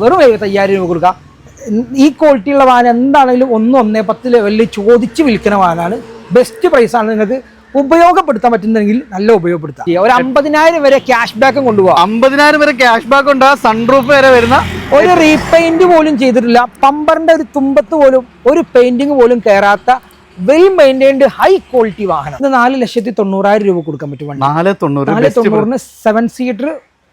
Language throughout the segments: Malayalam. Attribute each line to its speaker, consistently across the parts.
Speaker 1: വെറും എഴുപത്തയ്യായിരം രൂപ കൊടുക്കാം. ഈ ക്വാളിറ്റിയുള്ള വാഹനം എന്താണെങ്കിലും ഒന്ന് ഒന്നേ പത്ത് ലെവലിൽ ചോദിച്ച് വിൽക്കുന്ന വാഹനമാണ്. ബെസ്റ്റ് പ്രൈസാണ് നിങ്ങൾക്ക് ഉപയോഗപ്പെടുത്താൻ പറ്റുന്നെങ്കിൽ നല്ല ഉപയോഗപ്പെടുത്താം. ഒരു അമ്പതിനായിരം വരെ ക്യാഷ് ബാക്കും കൊണ്ടുപോകാം
Speaker 2: അമ്പതിനായിരം വരെ ക്യാഷ് ബാക്ക് ഉണ്ട്. സൺറൂഫ് വരെ വരുന്ന
Speaker 1: ഒരു റീപെയിന്റ് പോലും ചെയ്തിട്ടില്ല. പമ്പറിന്റെ ഒരു തുമ്പത്ത് പോലും ഒരു പെയിന്റിങ് പോലും കയറാത്ത വെൽ മെയിന്റൈൻഡ് ഹൈ ക്വാളിറ്റി വാഹനം. നാല് ലക്ഷത്തി തൊണ്ണൂറായിരം രൂപ കൊടുക്കാൻ പറ്റും
Speaker 2: നാല്
Speaker 1: തൊണ്ണൂറിന് സെവൻ സീറ്റർ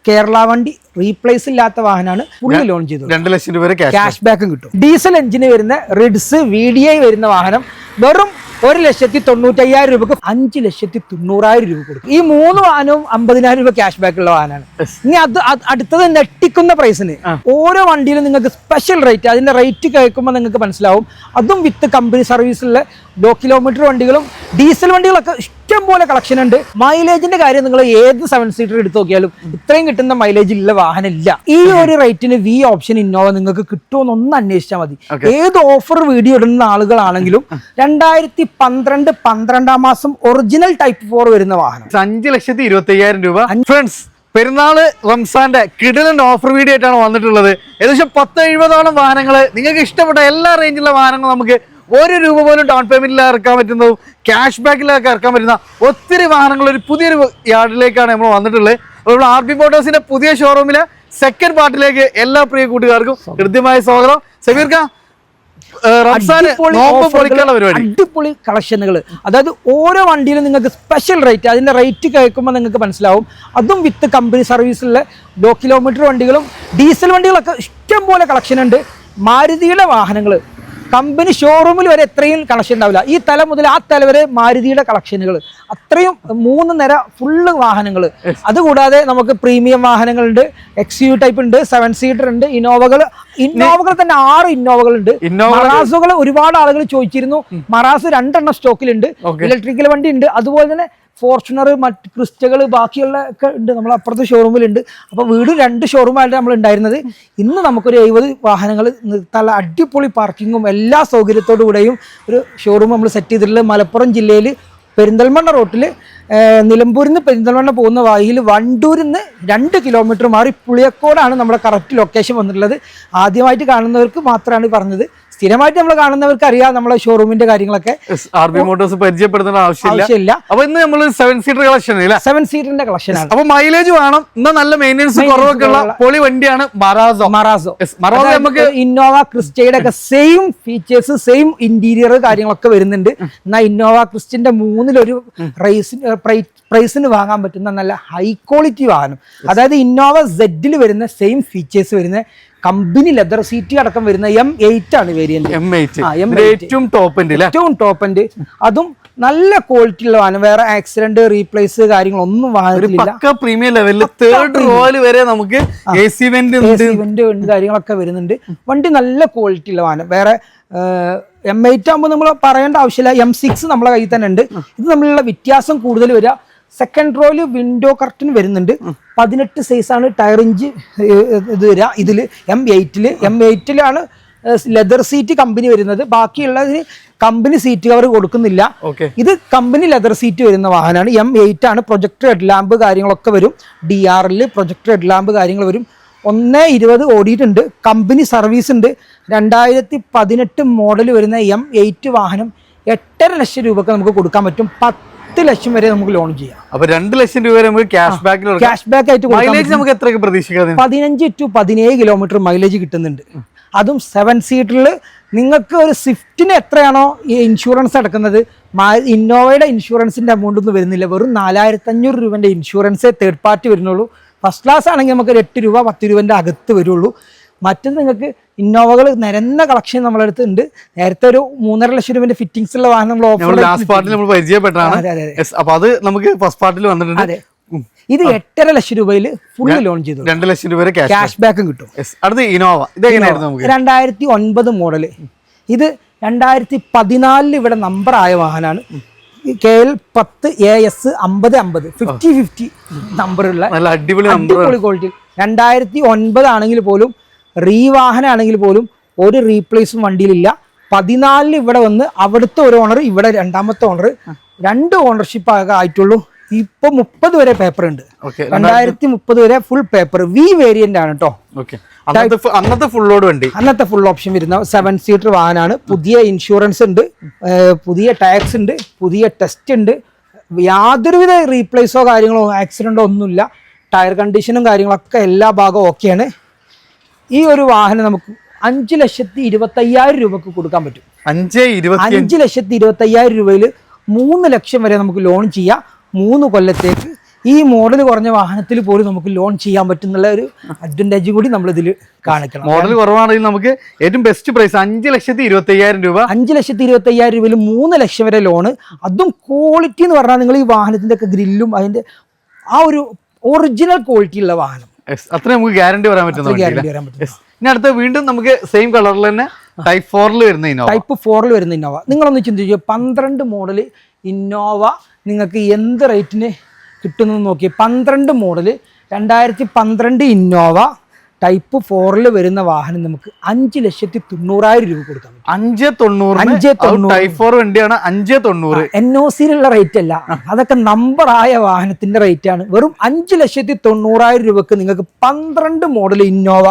Speaker 1: കേരള വണ്ടി റീപ്ലേസ് ഇല്ലാത്ത വാഹനമാണ് പുള്ളി ലോൺ ചെയ്തത്.
Speaker 2: രണ്ട് ലക്ഷം രൂപ ക്യാഷ്
Speaker 1: ബാക്കും കിട്ടും. ഡീസൽ എഞ്ചിന് വരുന്ന റിഡ്സ് വി ഡി ഐ വരുന്ന വാഹനം വെറും ഒരു ലക്ഷത്തി തൊണ്ണൂറ്റയ്യായിരം രൂപക്ക് അഞ്ച് ലക്ഷത്തി തൊണ്ണൂറായിരം രൂപ കൊടുക്കും. ഈ മൂന്ന് വാഹനവും അമ്പതിനായിരം രൂപ ക്യാഷ് ബാക്ക് ഉള്ള വാഹനമാണ്. ഇനി അത് അത് അടുത്തത് നെട്ടിക്കുന്ന പ്രൈസിന് ഓരോ വണ്ടിയിലും നിങ്ങൾക്ക് സ്പെഷ്യൽ റേറ്റ് അതിന്റെ റേറ്റ് കേൾക്കുമ്പോൾ നിങ്ങൾക്ക് മനസ്സിലാവും. അതും വിത്ത് കമ്പനി സർവീസിലെ ലോ കിലോമീറ്റർ വണ്ടികളും ഡീസൽ വണ്ടികളൊക്കെ ഇഷ്ടം പോലെ കളക്ഷൻ ഉണ്ട്. മൈലേജിന്റെ കാര്യം നിങ്ങൾ ഏത് സെവൻ സീറ്റർ എടുത്ത് നോക്കിയാലും ഇത്രയും കിട്ടുന്ന മൈലേജ് ഉള്ള വാഹനം ഇല്ല ഈ ഒരു റേറ്റിന് വി ഓപ്ഷൻ ഇന്നോവ നിങ്ങൾക്ക് കിട്ടുമെന്ന് ഒന്ന് അന്വേഷിച്ചാൽ മതി. ഏത് ഓഫർ വീഡിയോ ഇടുന്ന ആളുകളാണെങ്കിലും രണ്ടായിരത്തി പന്ത്രണ്ട് പന്ത്രണ്ടാം മാസം ഒറിജിനൽ ടൈപ്പ് ഫോർ വരുന്ന വാഹനം.
Speaker 2: അഞ്ച് ലക്ഷത്തി ഇരുപത്തി അയ്യായിരം രൂപ ഫ്രണ്ട്സ് പെരുന്നാൾ റംസാന്റെ കിടിലൻ ഓഫർ വീഡിയോ ആയിട്ടാണ് വന്നിട്ടുള്ളത്. ഏകദേശം പത്ത് എഴുപതോളം വാഹനങ്ങൾ നിങ്ങൾക്ക് ഇഷ്ടപ്പെട്ട എല്ലാ റേഞ്ചിലുള്ള വാഹനങ്ങളും നമുക്ക് ഒരു രൂപ പോലും ഡൗൺ പേയ്മെന്റിൽ ഇറക്കാൻ പറ്റുന്നതും ക്യാഷ് ബാക്കിലൊക്കെ ഇറക്കാൻ പറ്റുന്ന ഒത്തിരി വാഹനങ്ങൾ ഒരു പുതിയൊരു യാർഡിലേക്കാണ് നമ്മൾ വന്നിട്ടുള്ളത്. അപ്പോൾ ആർ ബി മോട്ടോഴ്സിന്റെ പുതിയ ഷോറൂമിലെ സെക്കൻഡ് പാർട്ടിലേക്ക് എല്ലാ പ്രിയ കൂട്ടുകാർക്കും കൃത്യമായ സ്വാഗതം. സമീർക്ക
Speaker 1: അടിപൊളി കളക്ഷനുകൾ അതായത് ഓരോ വണ്ടിയിലും നിങ്ങൾക്ക് സ്പെഷ്യൽ റേറ്റ് അതിന്റെ റേറ്റ് കേൾക്കുമ്പോൾ നിങ്ങൾക്ക് മനസ്സിലാവും. അതും വിത്ത് കമ്പനി സർവീസിലെ ലോ കിലോമീറ്റർ വണ്ടികളും ഡീസൽ വണ്ടികളൊക്കെ ഇഷ്ടംപോലെ കളക്ഷൻ ഉണ്ട്. മാരുതിയുടെ വാഹനങ്ങൾ കമ്പനി ഷോറൂമിൽ വരെ എത്രയും കളക്ഷൻ ഉണ്ടാവില്ല. ഈ തല മുതൽ ആ തല വരെ മാരുതിയുടെ കളക്ഷനുകൾ അത്രയും മൂന്ന് നിര ഫുള്ള് വാഹനങ്ങൾ അതുകൂടാതെ നമുക്ക് പ്രീമിയം വാഹനങ്ങളുണ്ട്. എക്സ് യു ടൈപ്പ് ഉണ്ട് സെവൻ സീറ്റർ ഉണ്ട് ഇന്നോവകൾ ഇന്നോവകൾ തന്നെ ആറ് ഇന്നോവകൾ ഉണ്ട്. മറാസുകൾ ഒരുപാട് ആളുകൾ ചോദിച്ചിരുന്നു. മറാസ് രണ്ടെണ്ണം സ്റ്റോക്കിലുണ്ട്. ഇലക്ട്രിക്കൽ വണ്ടി ഉണ്ട്. അതുപോലെ തന്നെ ഫോർച്യൂണർ മറ്റ് ക്രിസ്റ്റകൾ ബാക്കിയുള്ള ഒക്കെ ഉണ്ട്. നമ്മൾ അപ്പുറത്തെ ഷോറൂമിലുണ്ട് അപ്പോൾ വീട് രണ്ട് ഷോറൂമായിട്ട് നമ്മൾ ഉണ്ടായിരുന്നത് ഇന്ന് നമുക്കൊരു എഴുപത് വാഹനങ്ങൾ നിർത്താനുള്ള അടിപൊളി പാർക്കിങ്ങും എല്ലാ സൗകര്യത്തോടു കൂടെയും ഒരു ഷോറൂം നമ്മൾ സെറ്റ് ചെയ്തിട്ടുള്ളത്. മലപ്പുറം ജില്ലയിൽ പെരിന്തൽമണ്ണ റോട്ടിൽ നിലമ്പൂരിൽ നിന്ന് പെരിന്തൽമണ്ണ പോകുന്ന വഴിയിൽ വണ്ടൂരിൽ നിന്ന് രണ്ട് കിലോമീറ്റർ മാറി പുളിയക്കോടാണ് നമ്മുടെ കറക്റ്റ് ലൊക്കേഷൻ വന്നിട്ടുള്ളത്. ആദ്യമായിട്ട് കാണുന്നവർക്ക് മാത്രമാണ് പറഞ്ഞത്. സ്ഥിരമായിട്ട് നമ്മൾ കാണുന്നവർക്ക് അറിയാം നമ്മളെ ഷോറൂമിന്റെ കാര്യങ്ങളൊക്കെ.
Speaker 2: ആർ ബി മോട്ടോഴ്സ് പരിചയപ്പെടുത്തേണ്ട ആവശ്യമില്ല. അപ്പൊ ഇന്ന് നമ്മൾ സെവൻ സീറ്റർ കളക്ഷൻ
Speaker 1: സെവൻ സീറ്ററിന്റെ കളക്ഷനാണ്
Speaker 2: അപ്പൊ മൈലേജ് വേണം. എന്നാ നല്ല മെയിന്റെനൻസ് കുറവൊക്കെ ഉള്ള പൊളി വണ്ടിയാണ് മറാസോ
Speaker 1: മറാസോ
Speaker 2: മറാസോ നമുക്ക്
Speaker 1: ഇന്നോവ ക്രിസ്റ്റയുടെ ഒക്കെ സെയിം ഫീച്ചേഴ്സ് സെയിം ഇന്റീരിയർ കാര്യങ്ങളൊക്കെ വരുന്നുണ്ട്. എന്നാ ഇന്നോവ ക്രിസ്റ്റിന്റെ മൂന്നിലൊരു പ്രൈസിന് പ്രൈസിന് വാങ്ങാൻ പറ്റുന്ന നല്ല ഹൈ ക്വാളിറ്റി വാഹനം. അതായത് ഇന്നോവ സെഡിൽ വരുന്ന സെയിം ഫീച്ചേഴ്സ് വരുന്ന കമ്പനി ലെതർ സീറ്റ് അടക്കം വരുന്ന എം എയ്റ്റ് ആണ് വേരിയന്റ്
Speaker 2: എം എയ്റ്റ്
Speaker 1: M8.
Speaker 2: ഏറ്റവും ടോപ്പ്
Speaker 1: ഏറ്റവും എൻഡ് അതും നല്ല ക്വാളിറ്റി ഉള്ള വാഹനം. വേറെ ആക്സിഡന്റ് റീപ്ലേസ് കാര്യങ്ങളൊന്നും വാഹനത്തിലില്ല.
Speaker 2: പ്രീമിയം ലെവലിൽ തേർഡ് റോയിൽ വരെ നമുക്ക്
Speaker 1: കാര്യങ്ങളൊക്കെ വരുന്നുണ്ട്. വണ്ടി നല്ല ക്വാളിറ്റി ഉള്ള വാഹനം. വേറെ എം എയ്റ്റ് ആകുമ്പോൾ നമ്മൾ പറയേണ്ട ആവശ്യമില്ല. എം സിക്സ് നമ്മളെ കയ്യിൽ തന്നെ ഉണ്ട്. ഇത് തമ്മിലുള്ള വ്യത്യാസം കൂടുതൽ വരിക. സെക്കൻഡ് റോയിൽ വിൻഡോ കർട്ടൻ വരുന്നുണ്ട്. പതിനെട്ട് സൈസാണ് ടയർ ഇഞ്ച് ഇത് വരിക ഇതിൽ എം എയ്റ്റിൽ എം എയ്റ്റിലാണ് ലെതർ സീറ്റ് കമ്പനി വരുന്നത്. ബാക്കിയുള്ളതിന് കമ്പനി സീറ്റ് കവർ കൊടുക്കുന്നില്ല.
Speaker 2: ഓക്കെ
Speaker 1: ഇത് കമ്പനി ലെതർ സീറ്റ് വരുന്ന വാഹനമാണ്. എം എയ്റ്റ് ആണ്. പ്രൊജക്ട് ഹെഡ് ലാമ്പ് കാര്യങ്ങളൊക്കെ വരും. ഡി ആറിൽ പ്രൊജക്ടർ ഹെഡ് ലാമ്പ് കാര്യങ്ങൾ വരും. ഒന്ന് ഇരുപത് ഓടിയിട്ടുണ്ട്. കമ്പനി സർവീസ് ഉണ്ട്. രണ്ടായിരത്തി പതിനെട്ട് മോഡൽ വരുന്ന എം എയ്റ്റ് വാഹനം എട്ടര ലക്ഷം രൂപക്ക് നമുക്ക് കൊടുക്കാൻ പറ്റും. പത്ത് ലക്ഷം വരെ നമുക്ക് ലോൺ ചെയ്യാം.
Speaker 2: അപ്പൊ രണ്ട് ലക്ഷം രൂപ വരെ നമുക്ക് ക്യാഷ് ബാക്ക്
Speaker 1: ക്യാഷ് ബാക്ക് ആയിട്ട്
Speaker 2: മൈലേജ് നമുക്ക് എത്രയൊക്കെ പ്രതീക്ഷിക്കാം
Speaker 1: പതിനഞ്ച് ടു പതിനേഴ് കിലോമീറ്റർ മൈലേജ് കിട്ടുന്നുണ്ട്. അതും സെവൻ സീറ്ററിൽ നിങ്ങൾക്ക് ഒരു സ്വിഫ്റ്റിന് എത്രയാണോ ഈ ഇൻഷുറൻസ് അടക്കുന്നത്? ഇന്നോവയുടെ ഇൻഷുറൻസിന്റെ എമൗണ്ട് ഒന്നും വരുന്നില്ല. വെറും നാലായിരത്തി അഞ്ഞൂറ് രൂപന്റെ ഇൻഷുറൻസേ തേർഡ് പാർട്ടി വരുന്നുള്ളൂ. ഫസ്റ്റ് ക്ലാസ് ആണെങ്കിൽ നമുക്ക് ഒരു എട്ട് രൂപ പത്ത് രൂപന്റെ അകത്ത് വരുള്ളൂ. മറ്റത് നിങ്ങൾക്ക് ഇന്നോവകൾ നിരന്ന കളക്ഷൻ നമ്മളെ അടുത്ത് ഉണ്ട്. നേരത്തെ ഒരു മൂന്നര ലക്ഷം രൂപന്റെ ഫിറ്റിംഗ്സ് ഉള്ള വാഹനം നമ്മൾ
Speaker 2: നമ്മൾ
Speaker 1: ഓഫർ
Speaker 2: ലാസ്റ്റ് പാർട്ടിൽ നമ്മൾ പരിചയപ്പെട്ടാണ്. അപ്പൊ അത് നമുക്ക് ഫസ്റ്റ് പാർട്ടിൽ വന്നിട്ടുണ്ട്.
Speaker 1: ഇത് എട്ടര ലക്ഷം രൂപയിൽ ഫുള്ള് ലോൺ ചെയ്തു.
Speaker 2: രണ്ട് ലക്ഷം രൂപ ക്യാഷ്
Speaker 1: ബാക്കും കിട്ടും.
Speaker 2: അടുത്ത ഇനോവ ഇതെങ്ങനെയായിരുന്നു നമുക്ക്?
Speaker 1: രണ്ടായിരത്തി ഒൻപത് മോഡൽ ഇത് രണ്ടായിരത്തി പതിനാലിൽ ഇവിടെ നമ്പർ ആയ വാഹനമാണ്. കെ എൽ പത്ത് എ എസ് അമ്പത് അമ്പത്. ഫിഫ്റ്റി ഫിഫ്റ്റി നമ്പറുള്ള
Speaker 2: അടിപൊളി
Speaker 1: ക്വാളിറ്റി രണ്ടായിരത്തി ഒൻപത് ആണെങ്കിൽ പോലും റീവാഹനം ആണെങ്കിൽ പോലും ഒരു റീപ്ലേസും വണ്ടിയിലില്ല. പതിനാലിൽ ഇവിടെ വന്ന് അവിടുത്തെ ഒരു ഓണർ ഇവിടെ രണ്ടാമത്തെ ഓണർ രണ്ട് ഓണർഷിപ്പ് ആയിട്ടുള്ളൂ. ഇപ്പൊ മുപ്പത് വരെ പേപ്പർ ഉണ്ട്. രണ്ടായിരത്തി മുപ്പത് വരെ ഫുൾ പേപ്പർ വി വേരിയന്റ് ആണ് കേട്ടോ
Speaker 2: അന്നത്തെ ഫുൾ ലോഡ് വണ്ടി.
Speaker 1: അന്നത്തെ ഫുൾ ഓപ്ഷൻ വരുന്ന സെവൻ സീറ്റർ വാഹനമാണ് പുതിയ ഇൻഷുറൻസ് ഉണ്ട്. പുതിയ ടാക്സ് ഉണ്ട്. പുതിയ ടെസ്റ്റ് ഉണ്ട്. യാതൊരുവിധ റീപ്ലേസോ കാര്യങ്ങളോ ആക്സിഡന്റോ ഒന്നുമില്ല. ടയർ കണ്ടീഷനും കാര്യങ്ങളൊക്കെ എല്ലാ ഭാഗവും ഓക്കെയാണ് ഈ ഒരു വാഹനം നമുക്ക് അഞ്ച് ലക്ഷത്തി ഇരുപത്തയ്യായിരം രൂപക്ക് കൊടുക്കാൻ പറ്റും.
Speaker 2: അഞ്ച്
Speaker 1: അഞ്ച്. ലക്ഷത്തി ഇരുപത്തയ്യായിരം രൂപയിൽ മൂന്ന് ലക്ഷം വരെ നമുക്ക് ലോൺ ചെയ്യാം. മൂന്ന് കൊല്ലത്തേക്ക്. ഈ മോഡൽ കുറഞ്ഞ വാഹനത്തിൽ പോലും നമുക്ക് ലോൺ ചെയ്യാൻ പറ്റുന്നുള്ള ഒരു അഡ്വാന്റേജ് കൂടി നമ്മൾ ഇതിൽ കാണിക്കണം.
Speaker 2: മോഡൽ കുറവാണെങ്കിൽ നമുക്ക് ഏറ്റവും ബെസ്റ്റ് പ്രൈസ് അഞ്ച് ലക്ഷത്തി ഇരുപത്തി അയ്യായിരം രൂപ.
Speaker 1: അഞ്ച് ലക്ഷത്തി ഇരുപത്തി അയ്യായിരം രൂപയിൽ മൂന്ന് ലക്ഷം വരെ ലോണ് അതും ക്വാളിറ്റി എന്ന് പറഞ്ഞാൽ നിങ്ങൾ ഈ വാഹനത്തിന്റെ ഒക്കെ ഗ്രില്ലും അതിന്റെ ആ ഒരു ഒറിജിനൽ ക്വാളിറ്റി ഉള്ള വാഹനം.
Speaker 2: അത്ര നമുക്ക് ഗ്യാരണ്ടി പറയാൻ പറ്റുന്ന
Speaker 1: ഗ്യാരണ്ടി വരാൻ പറ്റും
Speaker 2: ഇനി അടുത്ത വീണ്ടും നമുക്ക് സെയിം കളറിൽ തന്നെ ടൈപ്പ് ഫോറിൽ വരുന്ന ഇന്നോവ
Speaker 1: ടൈപ്പ് ഫോറിൽ വരുന്ന ഇന്നോവ നിങ്ങളൊന്ന് ചിന്തിച്ചു പന്ത്രണ്ട് മോഡൽ ഇന്നോവ നിങ്ങൾക്ക് എന്ത് റേറ്റിന് കിട്ടുന്നു നോക്കി പന്ത്രണ്ട് മോഡൽ രണ്ടായിരത്തി പന്ത്രണ്ട് ഇന്നോവ ടൈപ്പ് ഫോറിൽ വരുന്ന വാഹനം നമുക്ക് അഞ്ച് ലക്ഷത്തി തൊണ്ണൂറായിരം രൂപ കൊടുക്കാം
Speaker 2: അഞ്ച് തൊണ്ണൂറ്
Speaker 1: അഞ്ച്.
Speaker 2: ടൈപ്പ് ഫോർ വണ്ടിയാണ് അഞ്ച് തൊണ്ണൂറ്.
Speaker 1: എൻ ഒ സിയിലുള്ള റേറ്റ് അല്ല. അതൊക്കെ നമ്പർ ആയ വാഹനത്തിന്റെ റേറ്റ് ആണ്. വെറും അഞ്ച് ലക്ഷത്തി തൊണ്ണൂറായിരം രൂപക്ക് നിങ്ങൾക്ക് പന്ത്രണ്ട് മോഡൽ ഇന്നോവ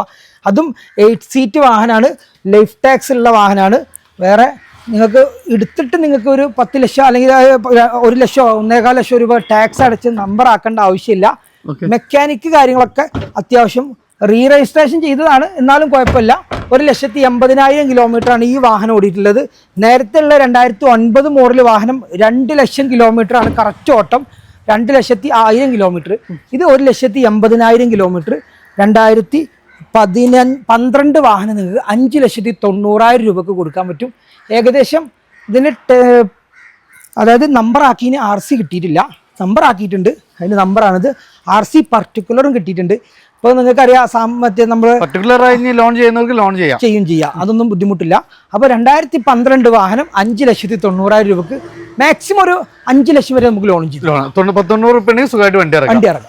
Speaker 1: അതും എയ്റ്റ് സീറ്റ് വാഹനമാണ് ലൈഫ് ടാക്സ് ഉള്ള വാഹനമാണ് വേറെ നിങ്ങൾക്ക് എടുത്തിട്ട് നിങ്ങൾക്ക് ഒരു പത്ത് ലക്ഷം അല്ലെങ്കിൽ ഒരു ലക്ഷം ഒന്നേകാൽ ലക്ഷം രൂപ ടാക്സ് അടച്ച് നമ്പർ ആക്കേണ്ട ആവശ്യമില്ല. മെക്കാനിക് കാര്യങ്ങളൊക്കെ അത്യാവശ്യം റീ രജിസ്ട്രേഷൻ ചെയ്തതാണ്. എന്നാലും കുഴപ്പമില്ല. ഒരു ലക്ഷത്തി എൺപതിനായിരം കിലോമീറ്റർ ആണ് ഈ വാഹനം ഓടിയിട്ടുള്ളത്. നേരത്തെ ഉള്ള രണ്ടായിരത്തി ഒൻപത് മോഡൽ വാഹനം രണ്ട് ലക്ഷം കിലോമീറ്റർ ആണ് കറക്റ്റ് ഓട്ടം. രണ്ട് ലക്ഷത്തി ആയിരം കിലോമീറ്റർ ഇത് ഒരു ലക്ഷത്തി എൺപതിനായിരം കിലോമീറ്റർ രണ്ടായിരത്തി പതിന പന്ത്രണ്ട് വാഹനം നിങ്ങൾക്ക് അഞ്ച് ലക്ഷത്തി തൊണ്ണൂറായിരം രൂപക്ക് കൊടുക്കാൻ പറ്റും. ഏകദേശം ഇതിന് അതായത് നമ്പർ ആക്കിന് ആർ സി കിട്ടിയിട്ടില്ല. നമ്പർ ആക്കിയിട്ടുണ്ട്. അതിന്റെ നമ്പറാണിത് ആർ സി പർട്ടിക്കുലറും കിട്ടിയിട്ടുണ്ട്. ഇപ്പോൾ നിങ്ങൾക്കറിയാം സാമ്പത്തിക മറ്റേ നമ്മൾ
Speaker 2: പർട്ടിക്കുലർ ആയി ലോൺ ചെയ്യുന്നവർക്ക് ലോൺ ചെയ്യാം.
Speaker 1: ചെയ്യും ചെയ്യാം. അതൊന്നും ബുദ്ധിമുട്ടില്ല. അപ്പോൾ രണ്ടായിരത്തി പന്ത്രണ്ട് വാഹനം അഞ്ച് ലക്ഷത്തി തൊണ്ണൂറായിരം രൂപക്ക് മാക്സിമം ഒരു അഞ്ച് ലക്ഷം വരെ നമുക്ക് ലോൺ. ചെയ്യും
Speaker 2: പത്തൊണ്ണൂറ് സുഖമായിട്ട് വണ്ടി ഇറക്കാം.
Speaker 1: വണ്ടി ഇറങ്ങാം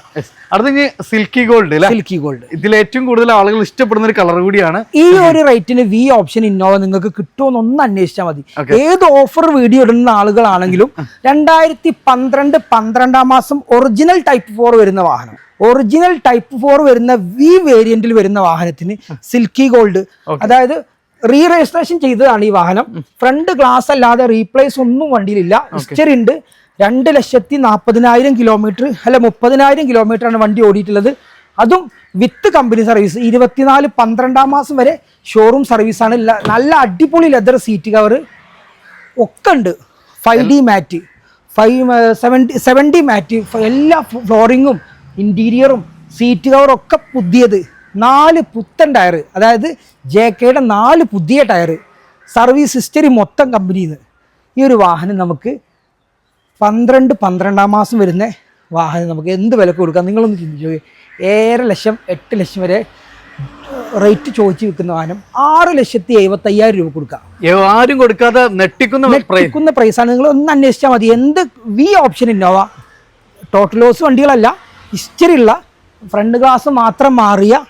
Speaker 2: അടുത്ത ഇനി സിൽക്കി ഗോൾഡ് അല്ലേ
Speaker 1: സിൽക്കി ഗോൾഡ്
Speaker 2: ഇതിൽ ഏറ്റവും കൂടുതൽ ആളുകൾ ഇഷ്ടപ്പെടുന്ന ഒരു കളർ കൂടിയാണ്
Speaker 1: ഈ ഒരു റേറ്റിന് വി ഓപ്ഷൻ ഇന്നോവ നിങ്ങൾക്ക് കിട്ടുമെന്ന് ഒന്ന് അന്വേഷിച്ചാൽ മതി. ഏത് ഓഫർ വീഡിയോ ഇടുന്ന ആളുകളാണെങ്കിലും രണ്ടായിരത്തി പന്ത്രണ്ട് പന്ത്രണ്ടാം മാസം ഒറിജിനൽ ടൈപ്പ് ഫോർ വരുന്ന വാഹനം. ഒറിജിനൽ ടൈപ്പ് ഫോർ വരുന്ന വി വേരിയന്റിൽ വരുന്ന വാഹനത്തിന് സിൽക്കി ഗോൾഡ് അതായത് റീ രജിസ്ട്രേഷൻ ചെയ്തതാണ് ഈ വാഹനം. ഫ്രണ്ട് ഗ്ലാസ് അല്ലാതെ റീപ്ലേസ് ഒന്നും വണ്ടിയിലില്ല. ഹിസ്റ്ററി ഉണ്ട്. രണ്ട് ലക്ഷത്തി നാൽപ്പതിനായിരം കിലോമീറ്റർ അല്ല മുപ്പതിനായിരം കിലോമീറ്റർ ആണ് വണ്ടി ഓടിയിട്ടുള്ളത്. അതും വിത്ത് കമ്പനി സർവീസ് ഇരുപത്തിനാല് പന്ത്രണ്ടാം മാസം വരെ ഷോറൂം സർവീസാണ് നല്ല അടിപൊളി ലെതർ സീറ്റ് കവർ ഒക്കെ ഉണ്ട്. Five D mat five seventy seventy mat എല്ലാ ഫ്ലോറിങ്ങും ഇന്റീരിയറും സീറ്റ് കവറും ഒക്കെ പുതിയത്. നാല് പുത്തൻ ടയർ അതായത് ജെ കെയുടെ നാല് പുതിയ ടയർ സർവീസ് ഹിസ്റ്ററി മൊത്തം കമ്പനിയിൽ നിന്ന് ഈ ഒരു വാഹനം നമുക്ക് പന്ത്രണ്ട് പന്ത്രണ്ടാം മാസം വരുന്ന വാഹനം നമുക്ക് എന്ത് വിലക്ക് കൊടുക്കാം? നിങ്ങളൊന്ന് ചിന്തിച്ചു ഏഴര ലക്ഷം എട്ട് ലക്ഷം വരെ റേറ്റ് ചോദിച്ചു വിൽക്കുന്ന വാഹനം ആറ് ലക്ഷത്തി എഴുപത്തയ്യായിരം രൂപ കൊടുക്കാം.
Speaker 2: ആരും കൊടുക്കാതെ നെട്ടിക്കുന്ന
Speaker 1: നെട്ടിക്കുന്ന പ്രൈസാണ്. നിങ്ങൾ ഒന്ന് അന്വേഷിച്ചാൽ മതി. എന്ത് V option Innova? Total loss വണ്ടികളല്ല. History ഉള്ള ഫ്രണ്ട് ഗ്ലാസ് മാത്രം മാറിയ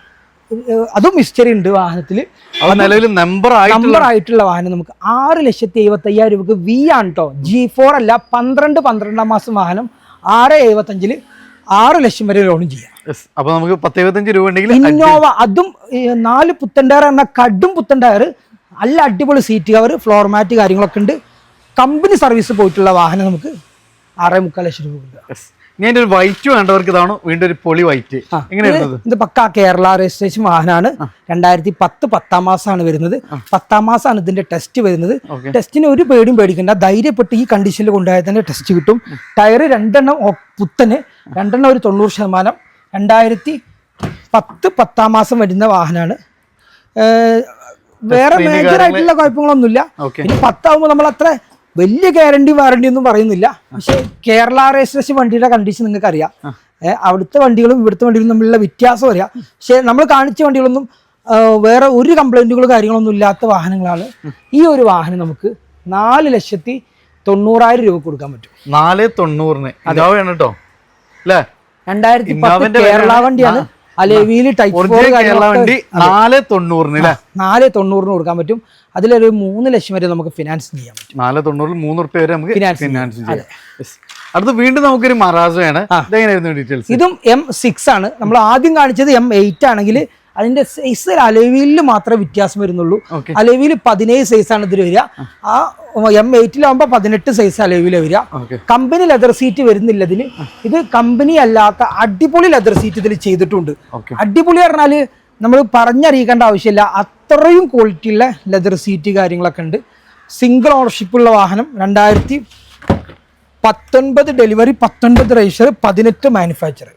Speaker 1: അതും ഹിസ്റ്ററി ഉണ്ട് വാഹനത്തിൽ.
Speaker 2: നിലവിൽ നമ്പർ ആയിട്ടുള്ള
Speaker 1: നമ്പർ ആയിട്ടുള്ള വാഹനം നമുക്ക് ആറ് ലക്ഷത്തി എഴുപത്തി അയ്യായിരം രൂപക്ക് വി ആണ് കേട്ടോ ജി ഫോർ അല്ല പന്ത്രണ്ട് പന്ത്രണ്ടാം മാസം വാഹനം ആറ് എഴുപത്തഞ്ചിൽ ആറ് ലക്ഷം വരെ ലോണും ചെയ്യാം.
Speaker 2: അപ്പൊ നമുക്ക് പത്ത് എഴുപത്തഞ്ച് രൂപ ഉണ്ടെങ്കിൽ
Speaker 1: ഇന്നോവ അതും നാല് പുത്തൻ ടയർ എന്ന കടും പുത്തൻ ടയർ നല്ല അടിപൊളി സീറ്റ് കവർ ഫ്ലോർ മാറ്റ് കാര്യങ്ങളൊക്കെ ഉണ്ട്. കമ്പനി സർവീസ് പോയിട്ടുള്ള വാഹനം നമുക്ക് ആറേ മുക്കാൽ ലക്ഷം രൂപ
Speaker 2: ഇനി അതിന്റെ ഒരു വൈറ്റ് വേണ്ടവർക്ക് ഇതാണ് വീണ്ടും ഒരു പൊളി വൈറ്റ്.
Speaker 1: ഇത് പക്ക കേരള രജിസ്ട്രേഷൻ വാഹനമാണ് രണ്ടായിരത്തി പത്ത് പത്താം മാസമാണ് വരുന്നത്. പത്താം മാസമാണ് ഇതിന്റെ ടെസ്റ്റ് വരുന്നത്. ടെസ്റ്റിന് ഒരു പേടിയും പേടിക്കണ്ട. ധൈര്യപ്പെട്ട് ഈ കണ്ടീഷനിൽ കൊണ്ടുപോയാൽ തന്നെ ടെസ്റ്റ് കിട്ടും. ടയർ രണ്ടെണ്ണം പുത്തന് രണ്ടെണ്ണം ഒരു തൊണ്ണൂറ് ശതമാനം. രണ്ടായിരത്തി പത്ത് പത്താം മാസം വരുന്ന വാഹനമാണ് വേറെ മേജർ ആയിട്ടുള്ള കുഴപ്പങ്ങളൊന്നുമില്ല. ഇനി പത്താവുമ്പോൾ നമ്മൾ അത്ര വലിയ ഗ്യാരണ്ടി വാറണ്ടി ഒന്നും പറയുന്നില്ല. പക്ഷെ കേരള രജിസ്ട്രേഷൻ വണ്ടിയുടെ കണ്ടീഷൻ നിങ്ങൾക്ക് അറിയാം അവിടുത്തെ വണ്ടികളും ഇവിടുത്തെ വണ്ടികളും തമ്മിലുള്ള വ്യത്യാസം അറിയാം. പക്ഷെ നമ്മൾ കാണിച്ച വണ്ടികളൊന്നും വേറെ ഒരു കംപ്ലൈന്റുകളോ കാര്യങ്ങളൊന്നും ഇല്ലാത്ത വാഹനങ്ങളാണ്. ഈ ഒരു വാഹനം നമുക്ക് നാല് ലക്ഷത്തി തൊണ്ണൂറായിരം രൂപ കൊടുക്കാൻ പറ്റും.
Speaker 2: നാല് തൊണ്ണൂറിന്. കേട്ടോ. അല്ലേ?
Speaker 1: രണ്ടായിരത്തി പത്ത് കേരള വണ്ടിയാണ്. അലേവിയിൽ
Speaker 2: വണ്ടി നാല് തൊണ്ണൂറിന് അല്ലേ
Speaker 1: നാല് തൊണ്ണൂറിന് കൊടുക്കാൻ പറ്റും. അതിലൊരു മൂന്ന് ലക്ഷം വരെ നമുക്ക് ഫിനാൻസ് ചെയ്യാൻ പറ്റും.
Speaker 2: നാല് തൊണ്ണൂറിൽ മൂന്ന് റുപ്യ വരെ നമുക്ക്
Speaker 1: ഫിനാൻസ്
Speaker 2: ഫിനാൻസ് ചെയ്യാം. അടുത്ത് വീണ്ടും നമുക്കൊരു മറാസോയാണ്
Speaker 1: ഇതും എം സിക്സ് ആണ്. നമ്മൾ ആദ്യം കാണിച്ചത് എം എയ്റ്റ് ആണെങ്കിൽ അതിന്റെ സൈസ് അലവിയിൽ മാത്രമേ വ്യത്യാസം വരുന്നുള്ളൂ. അലവിയിൽ പതിനേഴ് സൈസ് ആണ് ഇതിൽ വരിക. ആ എം എയ്റ്റിലാകുമ്പോൾ പതിനെട്ട് സൈസ് അലവിയിൽ വരിക. കമ്പനി ലെതർ സീറ്റ് വരുന്നില്ല ഇതിന് ഇത് കമ്പനി അല്ലാത്ത അടിപൊളി ലെതർ സീറ്റ് ഇതിൽ ചെയ്തിട്ടുണ്ട്. അടിപൊളി പറഞ്ഞാൽ നമ്മൾ പറഞ്ഞറിയിക്കേണ്ട ആവശ്യമില്ല. അത്രയും ക്വാളിറ്റിയുള്ള ലെതർ സീറ്റ് കാര്യങ്ങളൊക്കെ ഉണ്ട്. സിംഗിൾ ഓണർഷിപ്പ് ഉള്ള വാഹനം രണ്ടായിരത്തി പത്തൊൻപത് ഡെലിവറി പത്തൊൻപത് രജിസ്റ്റർ പതിനെട്ട് മാനുഫാക്ചർ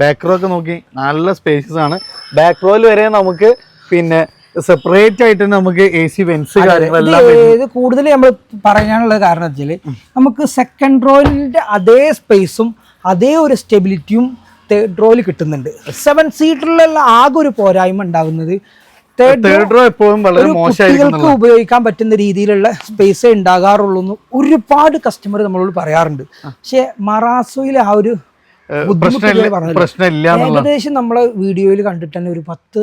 Speaker 2: ബാക്ക് റോ ഒക്കെ നോക്കി നല്ല സ്പേസസ് ആണ്. ബാക്ക് റോയിൽ വരെ നമുക്ക് പിന്നെ സെപ്പറേറ്റ് ആയിട്ട് നമുക്ക് എ സി വെൻസ് കാര്യങ്ങളെല്ലാം
Speaker 1: ഇത് കൂടുതൽ നമ്മൾ പറയാനുള്ള കാരണം വെച്ചാൽ നമുക്ക് സെക്കൻഡ് റോയിലിന്റെ അതേ സ്പേസും അതേ ഒരു സ്റ്റെബിലിറ്റിയും തേർഡ് റോയിൽ കിട്ടുന്നുണ്ട്. സെവൻ സീറ്ററിലുള്ള ആകെ ഒരു പോരായ്മ ഉണ്ടാകുന്നത് തേർഡ്
Speaker 2: റോ എപ്പോഴും വളരെ
Speaker 1: കുട്ടികൾക്ക് ഉപയോഗിക്കാൻ പറ്റുന്ന രീതിയിലുള്ള സ്പേസേ ഉണ്ടാകാറുള്ളൂ എന്ന് ഒരുപാട് കസ്റ്റമർ നമ്മളോട് പറയാറുണ്ട്. പക്ഷെ മറാസോയിൽ ആ ഒരു
Speaker 2: പ്രശ്നമില്ല
Speaker 1: ഏകദേശം നമ്മളെ വീഡിയോയിൽ കണ്ടിട്ട് തന്നെ ഒരു പത്ത്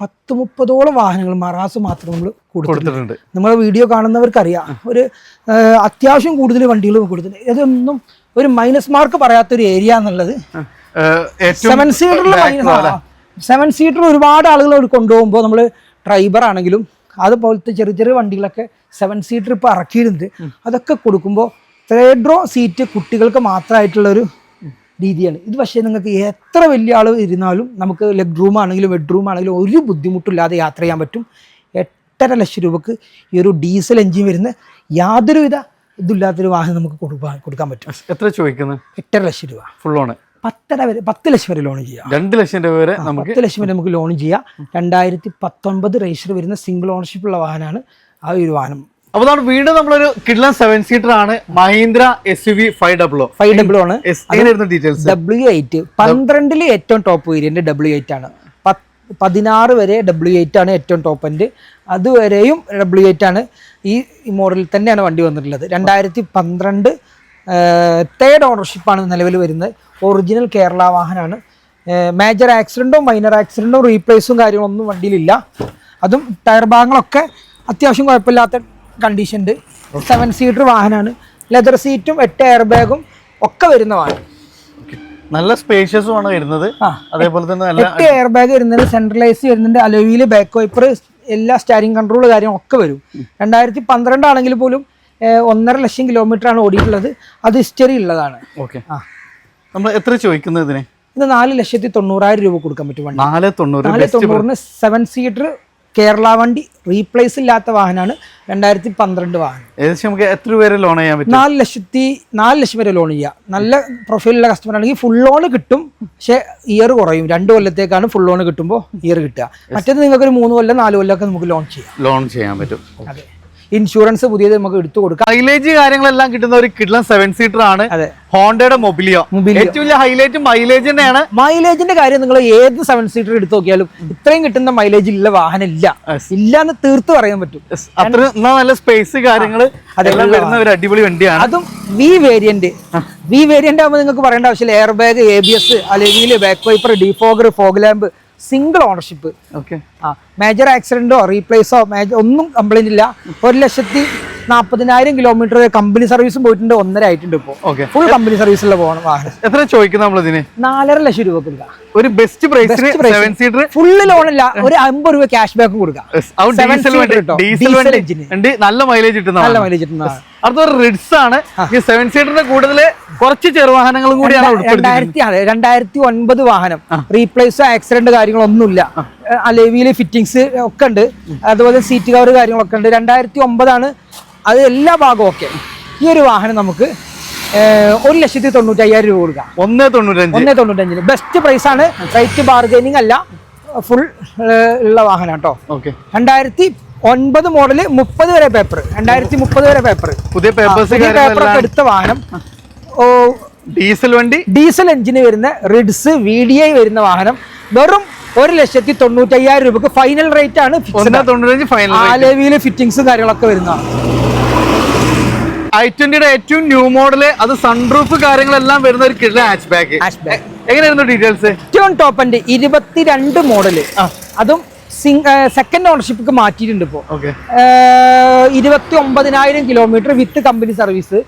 Speaker 1: പത്ത് മുപ്പതോളം വാഹനങ്ങൾ മറാസ് മാത്രം നമ്മൾ കൊടുത്തിട്ടുണ്ട്. നമ്മളെ വീഡിയോ കാണുന്നവർക്കറിയാം. ഒരു അത്യാവശ്യം കൂടുതൽ വണ്ടികൾ കൊടുത്തിട്ടുണ്ട്. ഇതൊന്നും ഒരു മൈനസ് മാർക്ക് പറയാത്തൊരു ഏരിയ എന്നുള്ളത്. സെവൻ സീറ്ററിൽ സെവൻ സീറ്റർ ഒരുപാട് ആളുകൾ കൊണ്ടുപോകുമ്പോൾ നമ്മൾ ഡ്രൈവർ ആണെങ്കിലും അതുപോലത്തെ ചെറിയ ചെറിയ വണ്ടികളൊക്കെ സെവൻ സീറ്റർ ഇപ്പോൾ ഇറക്കിയിട്ടുണ്ട്. അതൊക്കെ കൊടുക്കുമ്പോൾ തേർഡ് റോ സീറ്റ് കുട്ടികൾക്ക് മാത്രമായിട്ടുള്ള ഒരു രീതിയാണ്. ഇത് പക്ഷേ നിങ്ങൾക്ക് എത്ര വലിയ ആൾ ഇരുന്നാലും നമുക്ക് ലെഗ് റൂം ആണെങ്കിലും ബെഡ്റൂം ആണെങ്കിലും ഒരു ബുദ്ധിമുട്ടില്ലാതെ യാത്ര ചെയ്യാൻ പറ്റും. എട്ടര ലക്ഷം രൂപക്ക് ഈ ഒരു ഡീസൽ എഞ്ചിൻ വരുന്ന യാതൊരുവിധ ഇതില്ലാത്തൊരു വാഹനം നമുക്ക് കൊടുക്കാൻ കൊടുക്കാൻ പറ്റും.
Speaker 2: എത്ര ചോദിക്കുന്നത്
Speaker 1: എട്ടര ലക്ഷം രൂപ.
Speaker 2: ഫുൾ ലോണ്
Speaker 1: പത്തര വരെ പത്ത് ലക്ഷം വരെ ലോൺ ചെയ്യാം.
Speaker 2: രണ്ട് ലക്ഷം രൂപ വരെ നമുക്ക്
Speaker 1: പത്ത് ലക്ഷം വരെ നമുക്ക് ലോൺ ചെയ്യാം. രണ്ടായിരത്തി പത്തൊൻപത് രജിസ്റ്റർ വരുന്ന സിംഗിൾ ഓണർഷിപ്പ് ഉള്ള വാഹനമാണ് ആ ഒരു വാഹനം.
Speaker 2: അപ്പൊ നമ്മൾ വീണ്ടും നമ്മളൊരു കിഡ്ലൻ സെവൻ സീറ്റർ ആണ്. Mahindra S U V five double
Speaker 1: five double ആണ്.
Speaker 2: ഡീറ്റെയിൽസ്
Speaker 1: ഡബ്ല്യു എയ്റ്റ് പന്ത്രണ്ടിൽ ഏറ്റവും ടോപ്പ് വേരിയന്റ് ഡബ്ല്യു എയ്റ്റ് ആണ്. പതിനാറ് വരെ ഡബ്ല്യു എയ്റ്റ് ആണ് ഏറ്റവും ടോപ്പ് എന്റെ അതുവരെയും ഡബ്ല്യു എയ്റ്റ് ആണ്. ഈ മോഡലിൽ തന്നെയാണ് വണ്ടി വന്നിട്ടുള്ളത്. രണ്ടായിരത്തി പന്ത്രണ്ട് തേർഡ് ഓണർഷിപ്പാണ് നിലവിൽ വരുന്നത്. ഒറിജിനൽ കേരള വാഹനമാണ്. മേജർ ആക്സിഡന്റോ മൈനർ ആക്സിഡന്റോ റീപ്ലേസും കാര്യങ്ങളൊന്നും വണ്ടിയിലില്ല. അതും ടയർ ഭാഗങ്ങളൊക്കെ അത്യാവശ്യം കുഴപ്പമില്ലാത്ത കണ്ടീഷൻ ഉണ്ട് സെവൻ സീറ്റർ വാഹനമാണ് ലെതർ സീറ്റും എട്ട് എയർ ബാഗും ഒക്കെ വരുന്ന വാഹനം.
Speaker 2: നല്ല സ്പേഷ്യസും ആണ് വരുന്നത്. അതേപോലെ തന്നെ നല്ല
Speaker 1: എട്ട് എയർ ബാഗ് വരുന്നുണ്ട് സെൻട്രലൈസ് വരുന്നുണ്ട് അലോയിൽ ബാക്ക് വൈപ്പർ എല്ലാ സ്റ്റാരിങ് കൺട്രോൾ കാര്യം ഒക്കെ വരും. രണ്ടായിരത്തി പന്ത്രണ്ട് ആണെങ്കിൽ പോലും ഒന്നര ലക്ഷം കിലോമീറ്റർ ആണ് ഓടിയിട്ടുള്ളത്. അത് ഹിസ്റ്ററി ഉള്ളതാണ്.
Speaker 2: ഓക്കെ. നമ്മൾ എത്ര ചോദിക്കുന്നത് ഇതിന്?
Speaker 1: ഇത് നാല് ലക്ഷത്തി തൊണ്ണൂറായിരം രൂപ കൊടുക്കാൻ പറ്റും
Speaker 2: നാല് തൊണ്ണൂറ്
Speaker 1: സെവൻ സീറ്റർ കേരള വണ്ടി റീപ്ലേസ് ഇല്ലാത്ത വാഹനമാണ് രണ്ടായിരത്തി പന്ത്രണ്ട് വാഹനം.
Speaker 2: ഏകദേശം നമുക്ക് എത്ര പേര് ലോൺ ചെയ്യാൻ പറ്റും?
Speaker 1: നാല് ലക്ഷത്തി നാല് ലക്ഷം വരെ ലോൺ ചെയ്യാം. നല്ല പ്രൊഫൈലുള്ള കസ്റ്റമർ ആണെങ്കിൽ ഫുൾ ലോൺ കിട്ടും പക്ഷേ ഇയർ കുറയും. രണ്ട് കൊല്ലത്തേക്കാണ് ഫുൾ ലോൺ കിട്ടുമ്പോൾ ഇയർ കിട്ടുക. മറ്റേത് നിങ്ങൾക്ക് ഒരു മൂന്ന് കൊല്ലം നാല് കൊല്ലമൊക്കെ നമുക്ക് ലോൺ ചെയ്യാം.
Speaker 2: ലോൺ ചെയ്യാൻ പറ്റും.
Speaker 1: അതെ. ഇൻഷുറൻസ് പുതിയത് നമുക്ക് എടുത്തു കൊടുക്കാം.
Speaker 2: മൈലേജ് കാര്യങ്ങളെല്ലാം കിട്ടുന്ന ഒരു കിഡ്ലൻ സെവൻ സീറ്റർ ആണ്. ഹോണ്ടയുടെ മൊബിലിയോ. ഏറ്റവും വലിയ ഹൈലൈറ്റ് മൈലേജ് തന്നെയാണ്.
Speaker 1: മൈലേജിന്റെ കാര്യം നിങ്ങൾ ഏത് സെവൻ സീറ്റർ എടുത്തു നോക്കിയാലും ഇത്രയും കിട്ടുന്ന മൈലേജ് ഇല്ല വാഹനം ഇല്ല. ഇല്ല എന്ന് തീർത്ത് പറയാൻ പറ്റും.
Speaker 2: അത്ര നല്ല സ്പേസ് കാര്യങ്ങൾ അതെല്ലാം വരുന്ന ഒരു അടിപൊളി വണ്ടിയാണ്.
Speaker 1: അതും വി വേരിയന്റ് വി വേരിയന്റ് ആകുമ്പോൾ നിങ്ങൾക്ക് പറയേണ്ട ആവശ്യമില്ല. Air bag A B S അല്ലെങ്കിൽ back wiper defogger fog lamp single ownership
Speaker 2: okay
Speaker 1: ആ മേജർ ആക്സിഡന്റോ റീപ്ലേസോ മേജർ ഒന്നും കംപ്ലൈന്റ് ഇല്ല. ഒരു ലക്ഷത്തി നാൽപ്പതിനായിരം കിലോമീറ്റർ കമ്പനി സർവീസും പോയിട്ടുണ്ട് ഒന്നര ആയിട്ടുണ്ട് ഇപ്പോൾ
Speaker 2: ഓക്കെ
Speaker 1: ഫുൾ കമ്പനി സർവീസുള്ള പോകണം വാഹനം.
Speaker 2: എത്ര ചോദിക്കുന്നത് നമ്മൾ ഇതിന്
Speaker 1: നാലര ലക്ഷം രൂപ
Speaker 2: ഒരു best price seven seater
Speaker 1: full ഇല്ല ഒരു അമ്പത് രൂപ ക്യാഷ് ബാക്ക് കൊടുക്കാം.
Speaker 2: നല്ല മൈലേജ് കിട്ടുന്ന
Speaker 1: നല്ല മൈലേജ് കിട്ടുന്നതാണ്
Speaker 2: അടുത്തൊരു റിഡ്സ് ആണ്. ഈ സെവൻ സീറ്ററിന്റെ കൂടുതൽ കുറച്ച് ചെറുവാഹനങ്ങളും കൂടിയാണ്
Speaker 1: രണ്ടായിരത്തി അതെ രണ്ടായിരത്തി ഒൻപത് വാഹനം റീപ്ലേസോ ആക്സിഡന്റ് കാര്യങ്ങളൊന്നുമില്ല. അലേവിയിലെ ഫിറ്റിങ്സ് ഒക്കെ ഉണ്ട്. അതുപോലെ സീറ്റ് കവർ കാര്യങ്ങളൊക്കെ ഉണ്ട്. രണ്ടായിരത്തി ഒമ്പതാണ് അത് എല്ലാ ഭാഗവും ഒക്കെ. ഈ ഒരു വാഹനം നമുക്ക് ഒരു ലക്ഷത്തി തൊണ്ണൂറ്റി അയ്യായിരം രൂപ കൊടുക്കാം.
Speaker 2: ഒന്ന് തൊണ്ണൂറ്റഞ്ച്.
Speaker 1: ഒന്നേ തൊണ്ണൂറ്റഞ്ചിന് ബെസ്റ്റ് പ്രൈസ് ആണ്. റൈറ്റ് ബാർഗൈനിങ് അല്ല ഫുൾ ഉള്ള വാഹനം കേട്ടോ.
Speaker 2: ഓക്കെ
Speaker 1: രണ്ടായിരത്തി ഒൻപത് മോഡൽ മുപ്പത് വരെ പേപ്പർ രണ്ടായിരത്തി മുപ്പത് വരെ പേപ്പർ
Speaker 2: പുതിയ പേപ്പേഴ്സ്
Speaker 1: പേപ്പറൊക്കെ എടുത്ത വാഹനം. ഓ
Speaker 2: ഡീസൽ വണ്ടി?
Speaker 1: ഡീസൽ എഞ്ചിന് വരുന്ന റിഡ്സ് വി ഡി ഐ വരുന്ന വാഹനം. വെറും ഒരു ലക്ഷത്തി തൊണ്ണൂറ്റി അയ്യായിരം രൂപക്ക് ഫൈനൽ റേറ്റ് ആണ്
Speaker 2: ഫൈനൽ
Speaker 1: ആലേവിയിലെ ഫിറ്റിംഗ്സും കാര്യങ്ങളൊക്കെ വരുന്നതാണ്.
Speaker 2: ഐ ട്വന്റിയുടെ ഏറ്റവും ന്യൂ മോഡൽ അത് സൺറൂഫ് കാര്യങ്ങളെല്ലാം വരുന്ന ഒരു കിഴ ഹാച്ച് ബാക്ക്. എങ്ങനെയായിരുന്നു ഡീറ്റെയിൽസ്
Speaker 1: ഏറ്റവും ടോപ്പ് എന്റെ ഇരുപത്തിരണ്ട് മോഡൽ അതും സെക്കൻഡ് ഓണർഷിപ്പ് മാറ്റിയിട്ടുണ്ട്
Speaker 2: ഇപ്പോ.
Speaker 1: ഇരുപത്തി ഒമ്പതിനായിരം kilometre with company service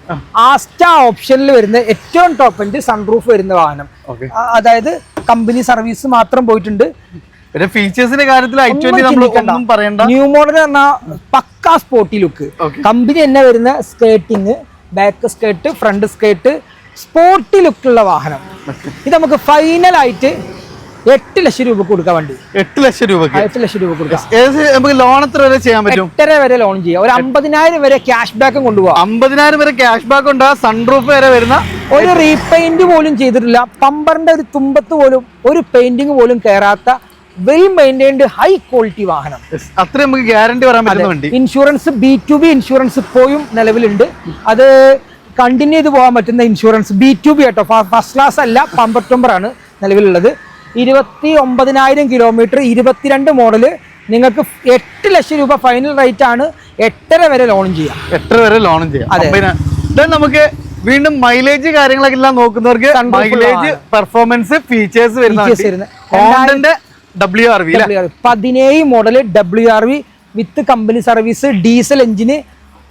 Speaker 1: Asta ഓപ്ഷനിൽ വരുന്ന ഏറ്റവും ടോപ്പ് എൻഡ് സൺറൂഫ് വരുന്ന വാഹനം. അതായത് കമ്പനി സർവീസ് മാത്രം പോയിട്ടുണ്ട്.
Speaker 2: പിന്നെ ഫീച്ചേഴ്സിന്റെ കാര്യത്തിൽ ഐ ട്വന്റി നമ്മൾ ഒന്നും പറയണ്ട.
Speaker 1: ന്യൂ മോഡൽ എന്ന് പറഞ്ഞാൽ പക്കാ സ്പോർട്ടി ലുക്ക് കമ്പനി തന്നെ വരുന്ന skirting back skirt front skirt sporty ലുക്കുള്ള വാഹനം. ഇത് നമുക്ക് ഫൈനൽ ആയിട്ട് എട്ട് ലക്ഷം രൂപ കൊടുക്കാൻ വേണ്ടി.
Speaker 2: എട്ട് ലക്ഷം രൂപ
Speaker 1: എട്ട് ലക്ഷം രൂപ കൊടുക്കാം.
Speaker 2: ലോൺ എത്ര വരെ ചെയ്യാൻ പറ്റും?
Speaker 1: എട്ടര വരെ ലോൺ ചെയ്യാം. ഒരു അമ്പതിനായിരം വരെ ക്യാഷ് ബാക്കും കൊണ്ടുപോകാം
Speaker 2: അമ്പതിനായിരം വരെ ക്യാഷ് ബാക്ക് ഉണ്ട്? സൺറൂഫ് വരെ വരുന്ന
Speaker 1: ഒരു റീപെയിന്റ് പോലും ചെയ്തിട്ടില്ല. പമ്പറിന്റെ ഒരു തുമ്പത്ത് പോലും ഒരു പെയിന്റിങ് പോലും കയറാത്ത വെൽ മെയിന്റൈൻഡ് ഹൈ ക്വാളിറ്റി വാഹനം.
Speaker 2: അത്ര നമുക്ക് ഗ്യാരണ്ടി പറയാൻ പറ്റുന്ന വണ്ടി.
Speaker 1: Insurance B to B insurance ഇപ്പോഴും നിലവിലുണ്ട്. അത് കണ്ടിന്യൂ ചെയ്ത് പോകാൻ പറ്റുന്ന ഇൻഷുറൻസ് ബി ടു ബി കേട്ടോ. ഫസ്റ്റ് ക്ലാസ് അല്ല പമ്പർ ടംബർ ആണ് നിലവിലുള്ളത്. ഇരുപത്തി ഒമ്പതിനായിരം കിലോമീറ്റർ ഇരുപത്തിരണ്ട് മോഡൽ നിങ്ങൾക്ക് എട്ട് ലക്ഷം രൂപ ഫൈനൽ റേറ്റ് ആണ് എട്ടര വരെ ലോൺ ചെയ്യാം.
Speaker 2: എട്ടര വരെ ലോൺ ചെയ്യാം.
Speaker 1: അതെ.
Speaker 2: നമുക്ക് വീണ്ടും മൈലേജ് കാര്യങ്ങളൊക്കെ എല്ലാം നോക്കുന്നവർക്ക് മൈലേജ് പെർഫോമൻസ് ഫീച്ചേഴ്സ് വരുന്ന W R V
Speaker 1: W R പതിനേഴ് model W R V with company service diesel എഞ്ചിന്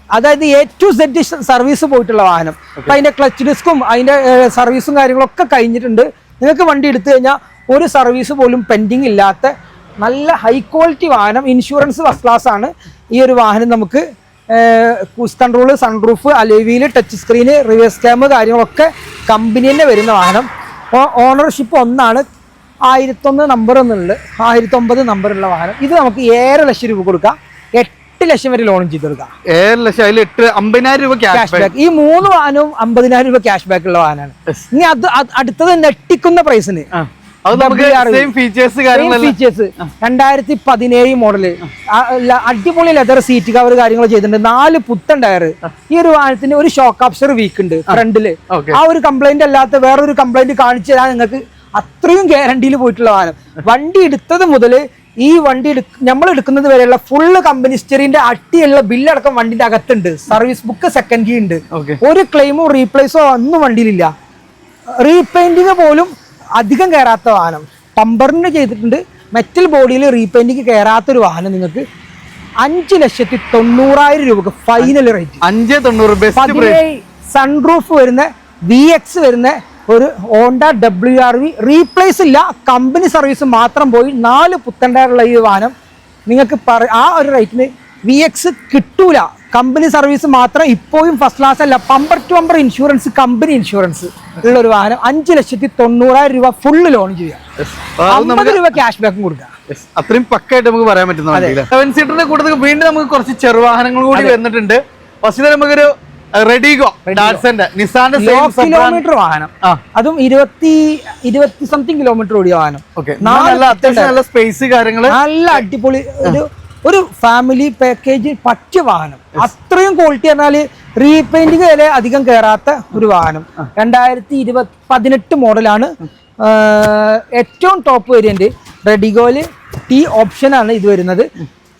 Speaker 1: അതായത് എ ടു സെഡ് സർവീസ് പോയിട്ടുള്ള വാഹനം. അപ്പൊ അതിന്റെ ക്ലച്ച് ഡിസ്കും അതിന്റെ സർവീസും കാര്യങ്ങളൊക്കെ കഴിഞ്ഞിട്ടുണ്ട്. നിങ്ങൾക്ക് വണ്ടി എടുത്തു കഴിഞ്ഞാൽ ഒരു സർവീസ് പോലും പെൻഡിങ് ഇല്ലാത്ത നല്ല ഹൈ ക്വാളിറ്റി വാഹനം ഇൻഷുറൻസ് ഫസ്റ്റ് ക്ലാസ് ആണ്. ഈ ഒരു വാഹനം നമുക്ക് ക്രൂസ് കൺട്രോൾ സൺറൂഫ് അലോവിയിൽ ടച്ച് സ്ക്രീന് റിവേഴ്സ് ക്യാമ് കാര്യങ്ങളൊക്കെ കമ്പനി തന്നെ വരുന്ന വാഹനം. ഓണർഷിപ്പ് ഒന്നാണ് ആയിരത്തൊന്ന് നമ്പർ എന്നുള്ളത് ആയിരത്തൊമ്പത് നമ്പറുള്ള വാഹനം. ഇത് നമുക്ക് ഏഴര ലക്ഷം രൂപ കൊടുക്കാം. എട്ട് ലക്ഷം വരെ ലോണും ചെയ്ത് കൊടുക്കാം.
Speaker 2: ഏഴ് ലക്ഷം അതിൽ എട്ട് അമ്പതിനായിരം രൂപ ക്യാഷ്
Speaker 1: ബാക്ക് ഈ മൂന്ന് വാഹനവും അമ്പതിനായിരം രൂപ ക്യാഷ് ബാക്ക് ഉള്ള വാഹനമാണ്. ഇനി അത് അടുത്തത് നെട്ടിക്കുന്ന പ്രൈസിന്
Speaker 2: ഫീച്ചേഴ്സ്
Speaker 1: രണ്ടായിരത്തി പതിനേഴ് മോഡൽ അടിപൊളി ലെതർ സീറ്റ് കവർ കാര്യങ്ങൾ ചെയ്തിട്ടുണ്ട്. നാല് പുത്തൻ ടയർ ഈ ഒരു വാഹനത്തിന് ഒരു ഷോക്ക് അപ്സർ വീക്ക് ഉണ്ട്
Speaker 2: ഫ്രണ്ടിൽ
Speaker 1: ആ ഒരു കംപ്ലൈന്റ് അല്ലാത്ത വേറൊരു കംപ്ലൈന്റ് കാണിച്ചു തരാൻ നിങ്ങൾക്ക് അത്രയും ഗ്യാരണ്ടിയിൽ പോയിട്ടുള്ള വാഹനം. വണ്ടി എടുത്തത് മുതൽ ഈ വണ്ടി നമ്മൾ എടുക്കുന്നത് വരെയുള്ള ഫുള്ള് കമ്പനി ഹിസ്റ്ററിന്റെ അട്ടിയുള്ള ബില്ലടക്കം വണ്ടിന്റെ അകത്തുണ്ട്. സർവീസ് ബുക്ക് സെക്കൻഡ് കീ ഉണ്ട്. ഒരു ക്ലെയിമോ റീപ്ലേസോ ഒന്നും വണ്ടിയിലില്ല. റീപെയിന്റിങ് പോലും അധികം കയറാത്ത വാഹനം. പമ്പറിന് ചെയ്തിട്ടുണ്ട്. മെറ്റൽ ബോഡിയിൽ റീപെയിന്റിങ് കയറാത്തൊരു വാഹനം നിങ്ങൾക്ക് അഞ്ച് ലക്ഷത്തി തൊണ്ണൂറായിരം രൂപക്ക് ഫൈനൽ റേറ്റ്
Speaker 2: അഞ്ച് തൊണ്ണൂറ്
Speaker 1: സൺറൂഫ് വരുന്ന വി എക്സ് വരുന്ന ഒരു Honda W R V replace ഇല്ല. കമ്പനി സർവീസ് മാത്രം പോയി. നാല് പുത്തൻ ടയറുള്ള ഈ വാഹനം നിങ്ങൾക്ക് പറ ആ ഒരു റേറ്റിന് വി എക്സ് കിട്ടൂല. കമ്പനി സർവീസ് മാത്രം ഇപ്പോഴും ഫസ്റ്റ് ക്ലാസ് അല്ല. Bumper to bumper insurance company insurance ഉള്ള ഒരു വാഹനം അഞ്ച് ലക്ഷത്തി തൊണ്ണൂറായിരം രൂപ ഫുള്ള് ലോൺ ചെയ്യാം. അമ്പത് രൂപ ക്യാഷ് ബാക്കും കൊടുക്കാം.
Speaker 2: Yes, അത്രയും പക്കായിട്ട് നമുക്ക് പറയാൻ പറ്റുന്ന സെവൻ സീറ്ററിന്റെ കൂട്ടത്തിൽ വീണ്ടും നമുക്ക് കുറച്ച് ചെറുവാഹനങ്ങൾ കൂടി വന്നിട്ടുണ്ട്. ഫസ്റ്റ് നമുക്കൊരു റെഡിഗോ ഡാറ്റ്സന്റെ നിസാന്റെ
Speaker 1: കിലോമീറ്റർ വാഹനം. അതും ഇരുപത്തി ഇരുപത്തി സംതിങ് കിലോമീറ്റർ ഓടിയ വാഹനം.
Speaker 2: നല്ല അത്യാവശ്യം നല്ല സ്പേസ് കാര്യങ്ങൾ.
Speaker 1: നല്ല അടിപൊളി ഒരു ഒരു ഫാമിലി പാക്കേജ് പറ്റിയ വാഹനം. അത്രയും ക്വാളിറ്റി പറഞ്ഞാൽ റീപെയിന്റിങ് വരെ അധികം കയറാത്ത ഒരു വാഹനം. രണ്ടായിരത്തി ഇരുപത്തി പതിനെട്ട് മോഡലാണ് ഏറ്റവും ടോപ്പ് വേരിയന്റ് റെഡിഗോൽ ടി ഓപ്ഷനാണ് ഇത് വരുന്നത്.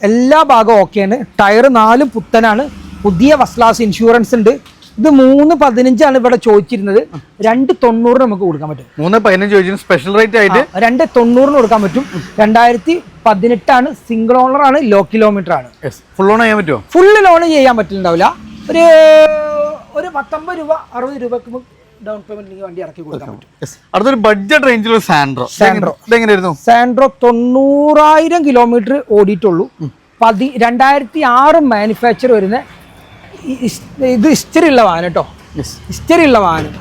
Speaker 1: എല്ലാ ഭാഗവും ഓക്കെയാണ് ടയർ നാലും പുത്തനാണ്. പുതിയ ഫസ്റ്റ് ക്ലാസ് ഇൻഷുറൻസ് ഉണ്ട്. ഇത് മൂന്ന് പതിനഞ്ചാണ് ഇവിടെ ചോദിച്ചിരുന്നത്. രണ്ട് തൊണ്ണൂറിന് നമുക്ക് കൊടുക്കാൻ പറ്റും.
Speaker 2: മൂന്ന് പതിനഞ്ച് ചോദിച്ചു സ്പെഷ്യൽ റേറ്റ് ആയിട്ട്?
Speaker 1: രണ്ട് തൊണ്ണൂറിന് കൊടുക്കാൻ പറ്റും. രണ്ടായിരത്തി പതിനെട്ടാണ്. സിംഗിൾ ഓണർ ആണ്. ലോ കിലോമീറ്റർ ആണ്.
Speaker 2: ഫുൾ ലോൺ ചെയ്യാൻ പറ്റുമോ
Speaker 1: ഫുൾ ലോൺ ചെയ്യാൻ പറ്റുന്നുണ്ടാവില്ല ഒരു ഒരു പത്തൊമ്പത് രൂപ അറുപത് രൂപക്ക് ഡൗൺ പേയ്മെന്റ് വണ്ടി ഇറക്കി കൊടുക്കാൻ പറ്റും.
Speaker 2: അടുത്തൊരു ബഡ്ജറ്റ് റേഞ്ചിലുള്ള സാൻഡ്രോ
Speaker 1: സാൻഡ്രോ.
Speaker 2: ഇതെങ്ങനെയായിരുന്നു?
Speaker 1: സാൻഡ്രോ തൊണ്ണൂറായിരം കിലോമീറ്റർ ഓടിയിട്ടുള്ളൂ. പതി രണ്ടായിരത്തി ആറ് മാനുഫാക്ചർ വരുന്ന ഇത് ഹിസ്റ്ററി ഉള്ള വാഹനം കേട്ടോ. ഹിസ്റ്ററി ഉള്ള വാഹനം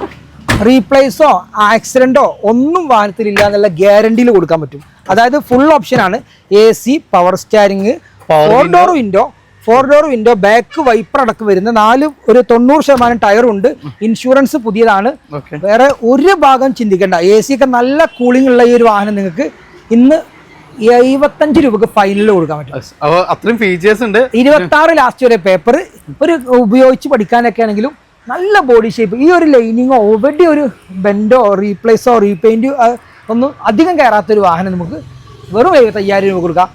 Speaker 1: റീപ്ലേസോ ആക്സിഡന്റോ ഒന്നും വാഹനത്തിലില്ല എന്നുള്ള ഗ്യാരണ്ടിയിൽ കൊടുക്കാൻ പറ്റും. അതായത് ഫുൾ ഓപ്ഷൻ ആണ് A C power steering four door window four door window back wiper അടക്കം വരുന്ന നാല് ഒരു തൊണ്ണൂറ് ശതമാനം ടയറും ഉണ്ട്. ഇൻഷുറൻസ് പുതിയതാണ്. വേറെ ഒരു ഭാഗം ചിന്തിക്കേണ്ട. എ സി ഒക്കെ നല്ല കൂളിംഗ് ഉള്ള ഈ ഒരു വാഹനം നിങ്ങൾക്ക് ഇന്ന് എഴുപത്തഞ്ച് രൂപക്ക് ഫൈനലിൽ കൊടുക്കാൻ പറ്റും.
Speaker 2: അത്രയും ഫീച്ചേഴ്സ് ഉണ്ട്.
Speaker 1: ഇരുപത്തി ആറ് ലാസ്റ്റ് വരെ പേപ്പർ ഒരു ഉപയോഗിച്ച് പഠിക്കാനൊക്കെ ആണെങ്കിലും നല്ല ബോഡി ഷേപ്പ് ഈ ഒരു ലൈനിങ്ങോ ഓൾറെഡി ഒരു ബെൻഡോ റീപ്ലേസോ റീപെയിന്റോ ഒന്നും അധികം കയറാത്തൊരു വാഹനം നമുക്ക് വെറും എഴുപത്തയ്യായിരം രൂപ കൊടുക്കാം.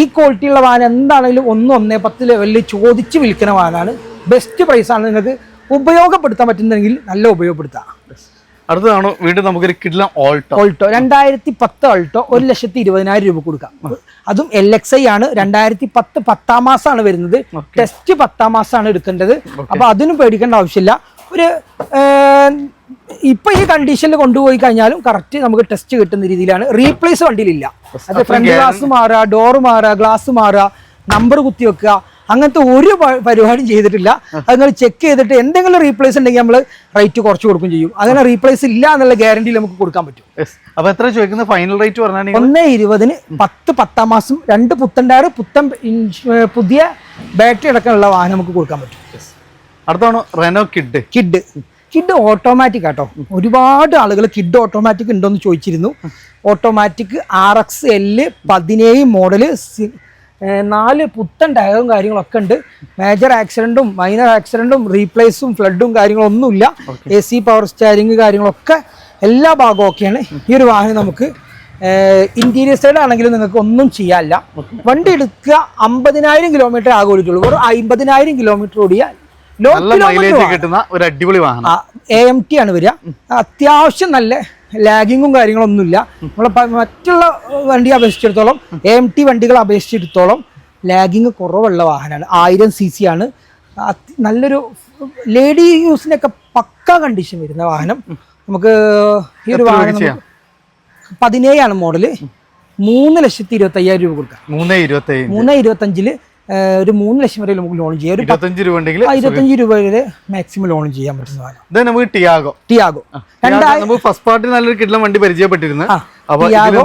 Speaker 1: ഈ ക്വാളിറ്റിയുള്ള വാഹനം എന്താണെങ്കിലും ഒന്ന് ഒന്നേ പത്ത് ലെവലിൽ ചോദിച്ച് വിൽക്കുന്ന വാഹനമാണ്. ബെസ്റ്റ് പ്രൈസാണ് നിങ്ങൾക്ക് ഉപയോഗപ്പെടുത്താൻ പറ്റുന്നെങ്കിൽ നല്ല ഉപയോഗപ്പെടുത്താം.
Speaker 2: അടുത്തതാണ് വീണ്ടും നമുക്കൊരു കിഡ്ല ഓൾട്ടോ
Speaker 1: ഓൾട്ടോ രണ്ടായിരത്തി പത്ത് ഓൾട്ടോ ഒരു ലക്ഷത്തി ഇരുപതിനായിരം രൂപ കൊടുക്കാം. അതും എൽ എക്സ് ഐ ആണ്. രണ്ടായിരത്തി പത്ത് പത്താം മാസമാണ് വരുന്നത് ടെസ്റ്റ് പത്താം മാസമാണ് എടുക്കേണ്ടത്. അപ്പൊ അതിനും പേടിക്കേണ്ട ആവശ്യമില്ല. ഒരു ഇപ്പൊ ഈ കണ്ടീഷനിൽ കൊണ്ടുപോയി കഴിഞ്ഞാലും കറക്റ്റ് നമുക്ക് ടെസ്റ്റ് കിട്ടുന്ന രീതിയിലാണ്. റീപ്ലേസ് വണ്ടിയിലില്ല. അത് ഫ്രണ്ട് ഗ്ലാസ് മാറുക ഡോർ മാറുക ഗ്ലാസ് മാറുക നമ്പർ കുത്തി വെക്കുക. അങ്ങനത്തെ ഒരു പരിപാടിയും ചെയ്തിട്ടില്ല. അത് നിങ്ങൾ ചെക്ക് ചെയ്തിട്ട് എന്തെങ്കിലും റീപ്ലേസ് ഉണ്ടെങ്കിൽ നമ്മൾ റേറ്റ് കുറച്ച് കൊടുക്കും ചെയ്യും. അങ്ങനെ റീപ്ലേസ് ഇല്ല എന്നുള്ള ഗ്യാരണ്ടി നമുക്ക് കൊടുക്കാൻ പറ്റും.
Speaker 2: അപ്പൊ എത്ര ചോദിക്കുന്നത്? ഫൈനൽ റേറ്റ് പറഞ്ഞാൽ
Speaker 1: ഒന്ന് ഇരുപതിന് പത്ത് പത്താം മാസം രണ്ട് പുത്തൻ ടയർ പുത്തൻ പുതിയ ബാറ്ററി അടക്കമുള്ള വാഹനം നമുക്ക് കൊടുക്കാൻ പറ്റും.
Speaker 2: അടുത്താണ് Renault Kwid
Speaker 1: Kwid Kwid automatic auto. ഒരുപാട് ആളുകൾ കിഡ് ഓട്ടോമാറ്റിക് ഉണ്ടോ എന്ന് ചോദിച്ചിരുന്നു. ഓട്ടോമാറ്റിക് ആർ എക്സ് എൽ പതിനേഴ് മോഡൽ നാല് പുത്തൻ ടയറും കാര്യങ്ങളൊക്കെ ഉണ്ട്. മേജർ ആക്സിഡന്റും മൈനർ ആക്സിഡന്റും റീപ്ലേസും ഫ്ലഡും കാര്യങ്ങളൊന്നുമില്ല. എ സി പവർ സ്റ്റാരിങ് കാര്യങ്ങളൊക്കെ എല്ലാ ഭാഗവും ഒക്കെയാണ് ഈ ഒരു വാഹനം നമുക്ക് ഇന്റീരിയർ സൈഡ് ആണെങ്കിലും നിങ്ങൾക്ക് ഒന്നും ചെയ്യാനില്ല. വണ്ടി എടുക്കുക അമ്പതിനായിരം കിലോമീറ്റർ ആകെ ഓടിയിട്ടുള്ളൂ. വെറും അമ്പതിനായിരം കിലോമീറ്റർ ഓടിയാൽ ലോ
Speaker 2: കിലോമീറ്റർ കിട്ടുന്ന ഒരു അടിപൊളി വാഹനം.
Speaker 1: എ എം ടി ആണ് വരിക. അത്യാവശ്യം നല്ല ലാഗിങ്ങും കാര്യങ്ങളൊന്നുമില്ല. നമ്മളെ മറ്റുള്ള വണ്ടി അപേക്ഷിച്ചിടത്തോളം എ ടി വണ്ടികൾ അപേക്ഷിച്ചിടത്തോളം ലാഗിങ് കുറവുള്ള വാഹനമാണ്. ആയിരം സി സി ആണ്. നല്ലൊരു ലേഡി യൂസിനൊക്കെ പക്ക കണ്ടീഷൻ വരുന്ന വാഹനം. നമുക്ക് ഈ ഒരു വാഹനം പതിനേഴാണ് മോഡൽ. മൂന്ന് ലക്ഷത്തി ഇരുപത്തി അയ്യായിരം രൂപ കൊടുക്കാം.
Speaker 2: മൂന്ന് ഇരുപത്തി
Speaker 1: മൂന്ന് ഇരുപത്തഞ്ചിൽ ഏഹ്, ഒരു മൂന്ന് ലക്ഷം വരെ നമുക്ക് ലോൺ ചെയ്യാം. ഒരു പത്ത്
Speaker 2: ഇരുപത്തഞ്ച് രൂപ ഉണ്ടെങ്കിൽ
Speaker 1: ഇരുപത്തഞ്ച് രൂപ വരെ മാക്സിമം ലോൺ ചെയ്യാൻ പറ്റുന്ന വാഹനം
Speaker 2: ഇത് നമുക്ക് ടിയാഗോ.
Speaker 1: ടിയാഗോ.
Speaker 2: നമുക്ക് ഫസ്റ്റ് പാർട്ടി നല്ലൊരു കിട്ടുന്ന വണ്ടി പരിചയപ്പെട്ടിരുന്നു.
Speaker 1: ടിയാഗോ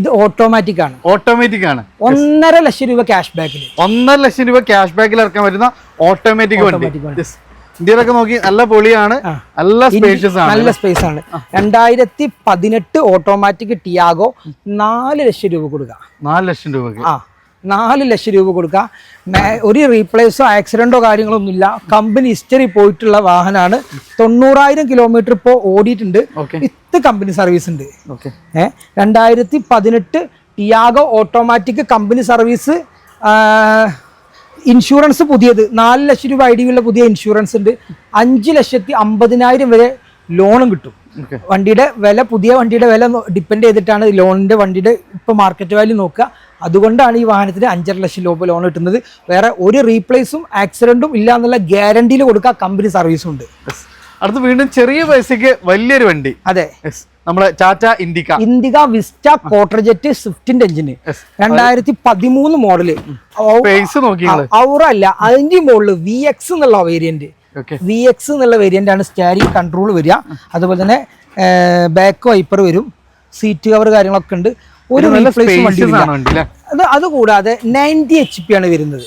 Speaker 1: ഇത് ഓട്ടോമാറ്റിക് ആണ്.
Speaker 2: ഓട്ടോമാറ്റിക് ആണ്.
Speaker 1: ഒന്നര ലക്ഷം രൂപ ക്യാഷ് ബാക്കിൽ
Speaker 2: ഒന്നര ലക്ഷം രൂപ ക്യാഷ് ബാക്കിൽ ഇറക്കാൻ പറ്റുന്ന ഓട്ടോമാറ്റിക് വണ്ടി. ഇന്ത്യയിലൊക്കെ നോക്കി നല്ല പൊളിയാണ്. നല്ല സ്പേഷ്യസ് ആണ്.
Speaker 1: നല്ല സ്പേസ് ആണ്. രണ്ടായിരത്തി പതിനെട്ട് ഓട്ടോമാറ്റിക് ടിയാഗോ നാല് ലക്ഷം രൂപ കൊടുക്കാം.
Speaker 2: നാല് ലക്ഷം രൂപ
Speaker 1: ആ. നാല് ലക്ഷം രൂപ കൊടുക്കുക. ഒരു റീപ്ലേസോ ആക്സിഡന്റോ കാര്യങ്ങളോ ഒന്നുമില്ല കമ്പനി ഹിസ്റ്ററി പോയിട്ടുള്ള വാഹനമാണ് തൊണ്ണൂറായിരം കിലോമീറ്റർ ഇപ്പോൾ ഓടിയിട്ടുണ്ട്.
Speaker 2: ഇത്ത്
Speaker 1: വിത്ത് കമ്പനി സർവീസ് ഉണ്ട്.
Speaker 2: ഓക്കെ
Speaker 1: ഏ രണ്ടായിരത്തി പതിനെട്ട് Tiago automatic company service insurance പുതിയത്. നാല് ലക്ഷം രൂപ ഐ ഡിയുള്ള പുതിയ ഇൻഷുറൻസ് ഉണ്ട്. അഞ്ച് ലക്ഷത്തി അമ്പതിനായിരം വരെ ലോണും കിട്ടും. വണ്ടിയുടെ വില പുതിയ വണ്ടിയുടെ വില ഡിപ്പെൻഡ് ചെയ്തിട്ടാണ് ലോണിന്റെ വണ്ടിയുടെ ഇപ്പൊ മാർക്കറ്റ് വാല്യൂ നോക്കുക. അതുകൊണ്ടാണ് ഈ വാഹനത്തിന് അഞ്ചര ലക്ഷം രൂപ ലോൺ കിട്ടുന്നത്. വേറെ ഒരു റീപ്ലേസും ആക്സിഡന്റും ഇല്ല എന്നുള്ള ഗ്യാരണ്ടിയിൽ കൊടുക്കുക കമ്പനി സർവീസും ഉണ്ട്.
Speaker 2: അടുത്ത് വീണ്ടും ചെറിയ പൈസക്ക് വലിയൊരു വണ്ടി.
Speaker 1: അതെ.
Speaker 2: നമ്മുടെ Tata Indica
Speaker 1: Indica Vista Quadrajet സ്വിഫ്റ്റിന്റെ എഞ്ചിന്. രണ്ടായിരത്തി പതിമൂന്ന്
Speaker 2: മോഡൽ
Speaker 1: ഔറ അല്ല അതിന്റെ മുകളിൽ വി എക്സ് എന്നുള്ള വേരിയന്റ് വി എക്സ് എന്നുള്ള വേരിയന്റ് ആണ് സ്റ്റാരിങ് കൺട്രോൾ വരിക. അതുപോലെ തന്നെ ബാക്ക് വൈപ്പർ വരും. സീറ്റ് കവർ കാര്യങ്ങളൊക്കെ ഉണ്ട്. ഒരു
Speaker 2: നല്ല
Speaker 1: ഫ്ലേസ്
Speaker 2: സ്പേഷ്യസ് ആണ് വണ്ടി
Speaker 1: അതുകൂടാതെ നയന്റി എച്ച് പി ആണ് വരുന്നത്.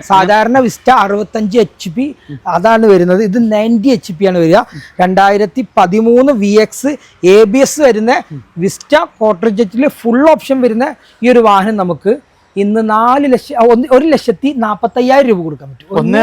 Speaker 1: സാധാരണ വിസ്റ്റ അറുപത്തഞ്ച് എച്ച് പി അതാണ് വരുന്നത്. ഇത് നയന്റി എച്ച് പി ആണ് വരിക. രണ്ടായിരത്തി പതിമൂന്ന് V X A B S വരുന്ന വിസ്റ്റ കോട്ടർജെറ്റിൽ ഫുൾ ഓപ്ഷൻ വരുന്ന ഈ ഒരു വാഹനം നമുക്ക് ഇന്ന് നാല് ലക്ഷം ഒരു ലക്ഷത്തി നാൽപ്പത്തയ്യായിരം രൂപ കൊടുക്കാൻ പറ്റും.
Speaker 2: ഒന്ന്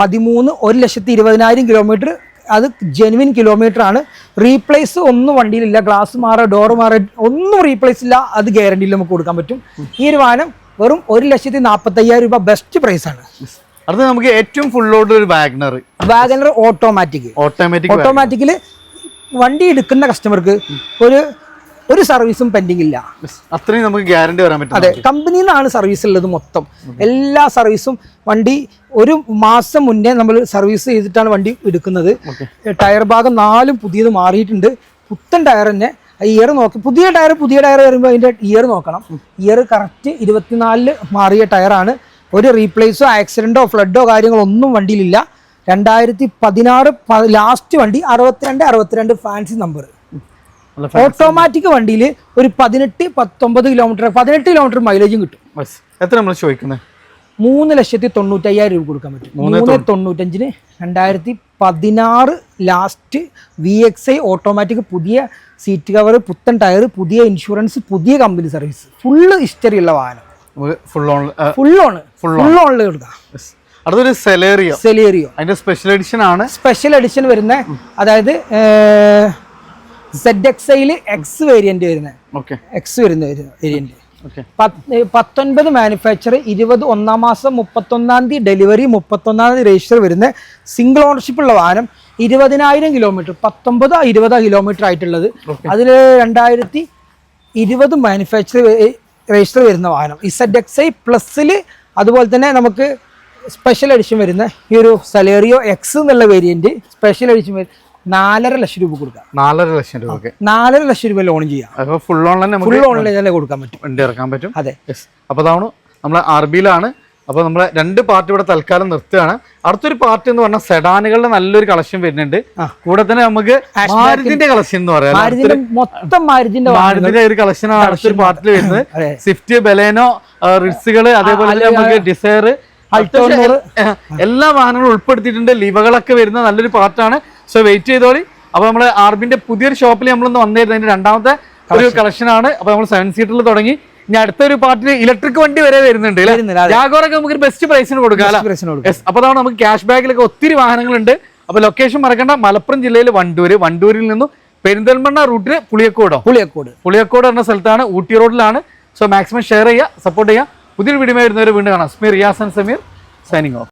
Speaker 1: പതിമൂന്ന് ഒരു ലക്ഷത്തി ഇരുപതിനായിരം കിലോമീറ്റർ അത് ജെനുവിൻ കിലോമീറ്റർ ആണ്. റീപ്ലേസ് ഒന്നും വണ്ടിയിലില്ല. ഗ്ലാസ് മാറ ഡോർ മാറ ഒന്നും റീപ്ലേസ് ഇല്ല. അത് ഗ്യാരണ്ടിയിൽ നമുക്ക് കൊടുക്കാൻ പറ്റും. ഈ ഒരു വാഹനം വെറും ഒരു ലക്ഷത്തി നാൽപ്പത്തി അയ്യായിരം രൂപ ബെസ്റ്റ് പ്രൈസ് ആണ്.
Speaker 2: അത് നമുക്ക് ഏറ്റവും ഫുൾ ലോഡ് ഒരു Wagon R
Speaker 1: Wagon R automatic
Speaker 2: automatic
Speaker 1: ഓട്ടോമാറ്റിക്കിൽ വണ്ടി എടുക്കുന്ന കസ്റ്റമർക്ക് ഒരു ഒരു സർവീസും പെൻഡിങ് ഇല്ല.
Speaker 2: അത്രയും നമുക്ക് ഗ്യാരണ്ടി വരാൻ പറ്റും
Speaker 1: അതെ കമ്പനിയിൽ നിന്നാണ് സർവീസ് ഉള്ളത് മൊത്തം. എല്ലാ സർവീസും വണ്ടി ഒരു മാസം മുന്നേ നമ്മൾ സർവീസ് ചെയ്തിട്ടാണ് വണ്ടി എടുക്കുന്നത്. ടയർ ഭാഗം നാലും പുതിയത് മാറിയിട്ടുണ്ട്. പുത്തൻ ടയർ തന്നെ. ഇയർ നോക്കി പുതിയ ടയർ പുതിയ ടയർ വരുമ്പോൾ അതിന്റെ ഇയർ നോക്കണം. ഇയർ കറക്റ്റ് ഇരുപത്തിനാലിൽ മാറിയ ടയറാണ് ഒരു റീപ്ലേസോ ആക്സിഡന്റോ ഫ്ലഡോ കാര്യങ്ങളോ ഒന്നും വണ്ടിയിലില്ല. രണ്ടായിരത്തി പതിനാറ് ലാസ്റ്റ് വണ്ടി അറുപത്തിരണ്ട് അറുപത്തിരണ്ട് ഫാൻസി നമ്പർ ഓട്ടോമാറ്റിക് വണ്ടിയിൽ ഒരു പതിനെട്ട് പത്തൊമ്പത് കിലോമീറ്റർ പതിനെട്ട് കിലോമീറ്റർ മൈലേജും കിട്ടും.
Speaker 2: എത്ര നമ്മൾ ചോദിക്കുന്നത്
Speaker 1: മൂന്ന് ലക്ഷത്തി തൊണ്ണൂറ്റയ്യായിരം രൂപ കൊടുക്കാൻ പറ്റും. മൂന്ന് തൊണ്ണൂറ്റഞ്ചിന് രണ്ടായിരത്തി പതിനാറ് last V X I automatic പുതിയ സീറ്റ് കവർ പുത്തൻ ടയർ പുതിയ ഇൻഷുറൻസ് പുതിയ കമ്പനി സർവീസ് ഫുള്ള് ഹിസ്റ്ററി ഉള്ള വാഹനം.
Speaker 2: Full on
Speaker 1: full on full ഓണിൽ കൊടുക്കാം.
Speaker 2: അടുത്തൊരു സെലേറിയോ
Speaker 1: സെലേറിയോ
Speaker 2: അതിന്റെ സ്പെഷ്യൽ എഡിഷൻ ആണ്.
Speaker 1: സ്പെഷ്യൽ എഡിഷൻ വരുന്ന അതായത് സെഡ് എക്സ് ഐയിൽ എക്സ് വേരിയന്റ് വരുന്നത് എക്സ് വരുന്ന വേരിയന്റ് പത്തൊൻപത് മാനുഫാക്ചർ ഇരുപത് ഒന്നാം മാസം മുപ്പത്തൊന്നാം തീയതി ഡെലിവറി മുപ്പത്തൊന്നാം തീയതി രജിസ്റ്റർ വരുന്ന. സിംഗിൾ ഓണർഷിപ്പ് ഉള്ള വാഹനം ഇരുപതിനായിരം കിലോമീറ്റർ പത്തൊമ്പതോ ഇരുപതോ കിലോമീറ്റർ ആയിട്ടുള്ളത്. അതിൽ രണ്ടായിരത്തി ഇരുപത് മാനുഫാക്ചർ രജിസ്റ്റർ വരുന്ന വാഹനം. ഇസഡ് എക്സ് ഐ പ്ലസ്സിൽ അതുപോലെ തന്നെ നമുക്ക് സ്പെഷ്യൽ എഡിഷൻ വരുന്ന ഈ ഒരു സലേറിയോ എക്സ് എന്നുള്ള വേരിയന്റ് സ്പെഷ്യൽ എഡിഷൻ വരും നാലര ലക്ഷം രൂപ കൊടുക്കാം.
Speaker 2: നാലര ലക്ഷം രൂപ
Speaker 1: നാലര ലക്ഷം രൂപ ലോൺ ചെയ്യാം.
Speaker 2: ഫുൾ ഓൺലൈൻ
Speaker 1: ഫുൾ കൊടുക്കാൻ പറ്റും?
Speaker 2: വണ്ടി ഇറക്കാൻ പറ്റും.
Speaker 1: അതെ.
Speaker 2: അപ്പൊ അപ്പോൾ അതാണ് നമ്മളെ അറബിയിലാണ് അപ്പൊ അപ്പോൾ നമ്മളെ രണ്ട് പാർട്ടി ഇവിടെ തൽക്കാലം നിർത്തുകയാണ്. അടുത്തൊരു പാർട്ടി എന്ന് പറഞ്ഞാൽ സെഡാനുകളുടെ നല്ലൊരു കളക്ഷൻ വരുന്നുണ്ട്. കൂടെ തന്നെ നമുക്ക് മാരുതിന്റെ കളക്ഷൻ എന്ന് പറയാം.
Speaker 1: മൊത്തം മാരുതിന്റെ
Speaker 2: മാരുതിന്റെ ഒരു കളക്ഷനാണ് അടുത്തൊരു പാർട്ടിയിൽ വരുന്നത്. സ്വിഫ്റ്റ് ബലേനോ റിഡ്സുകൾ അതേപോലെ തന്നെ നമുക്ക് ഡിസയർ എല്ലാ വാഹനങ്ങളും ഉൾപ്പെടുത്തിയിട്ടുണ്ട്. ലിവകളൊക്കെ വരുന്ന നല്ലൊരു പാർട്ടാണ് സോ വെയിറ്റ് ചെയ്തോളി. അപ്പോൾ നമ്മൾ ആർബിന്റെ പുതിയൊരു ഷോപ്പിൽ നമ്മളൊന്ന് വന്നിരുന്നു. അതിന്റെ രണ്ടാമത്തെ ഒരു കളക്ഷനാണ് അപ്പോൾ അപ്പൊ നമ്മൾ സെവൻ സീറ്ററിൽ തുടങ്ങി. ഇനി അടുത്തൊരു പാർട്ടിൽ ഇലക്ട്രിക് വണ്ടി വരെ വരുന്നുണ്ട്. ജാഗോറൊക്കെ നമുക്ക് ബെസ്റ്റ് പ്രൈസിന് കൊടുക്കാം അപ്പോൾ അതാണ് നമുക്ക് ക്യാഷ് ബാക്കിലൊക്കെ ഒത്തിരി വാഹനങ്ങളുണ്ട്. അപ്പോൾ ലൊക്കേഷൻ മറക്കണ്ട. മലപ്പുറം ജില്ലയിൽ വണ്ടൂര്. വണ്ടൂരിൽ നിന്നും പെരിന്തൽമണ്ണ റൂട്ടിൽ പുളിയക്കോടോ?
Speaker 1: പുളിയക്കോട്.
Speaker 2: പുളിയക്കോട് എന്ന സ്ഥലത്താണ്. ഊട്ടി റോഡിലാണ് സോ മാക്സിമം ഷെയർ ചെയ്യുക സപ്പോർട്ട് ചെയ്യുക പുതിയൊരു വീഡിയോ വരുന്നവരെ വീണ്ടും കാണാം. സ്മീർ Riyas and Sameer signing of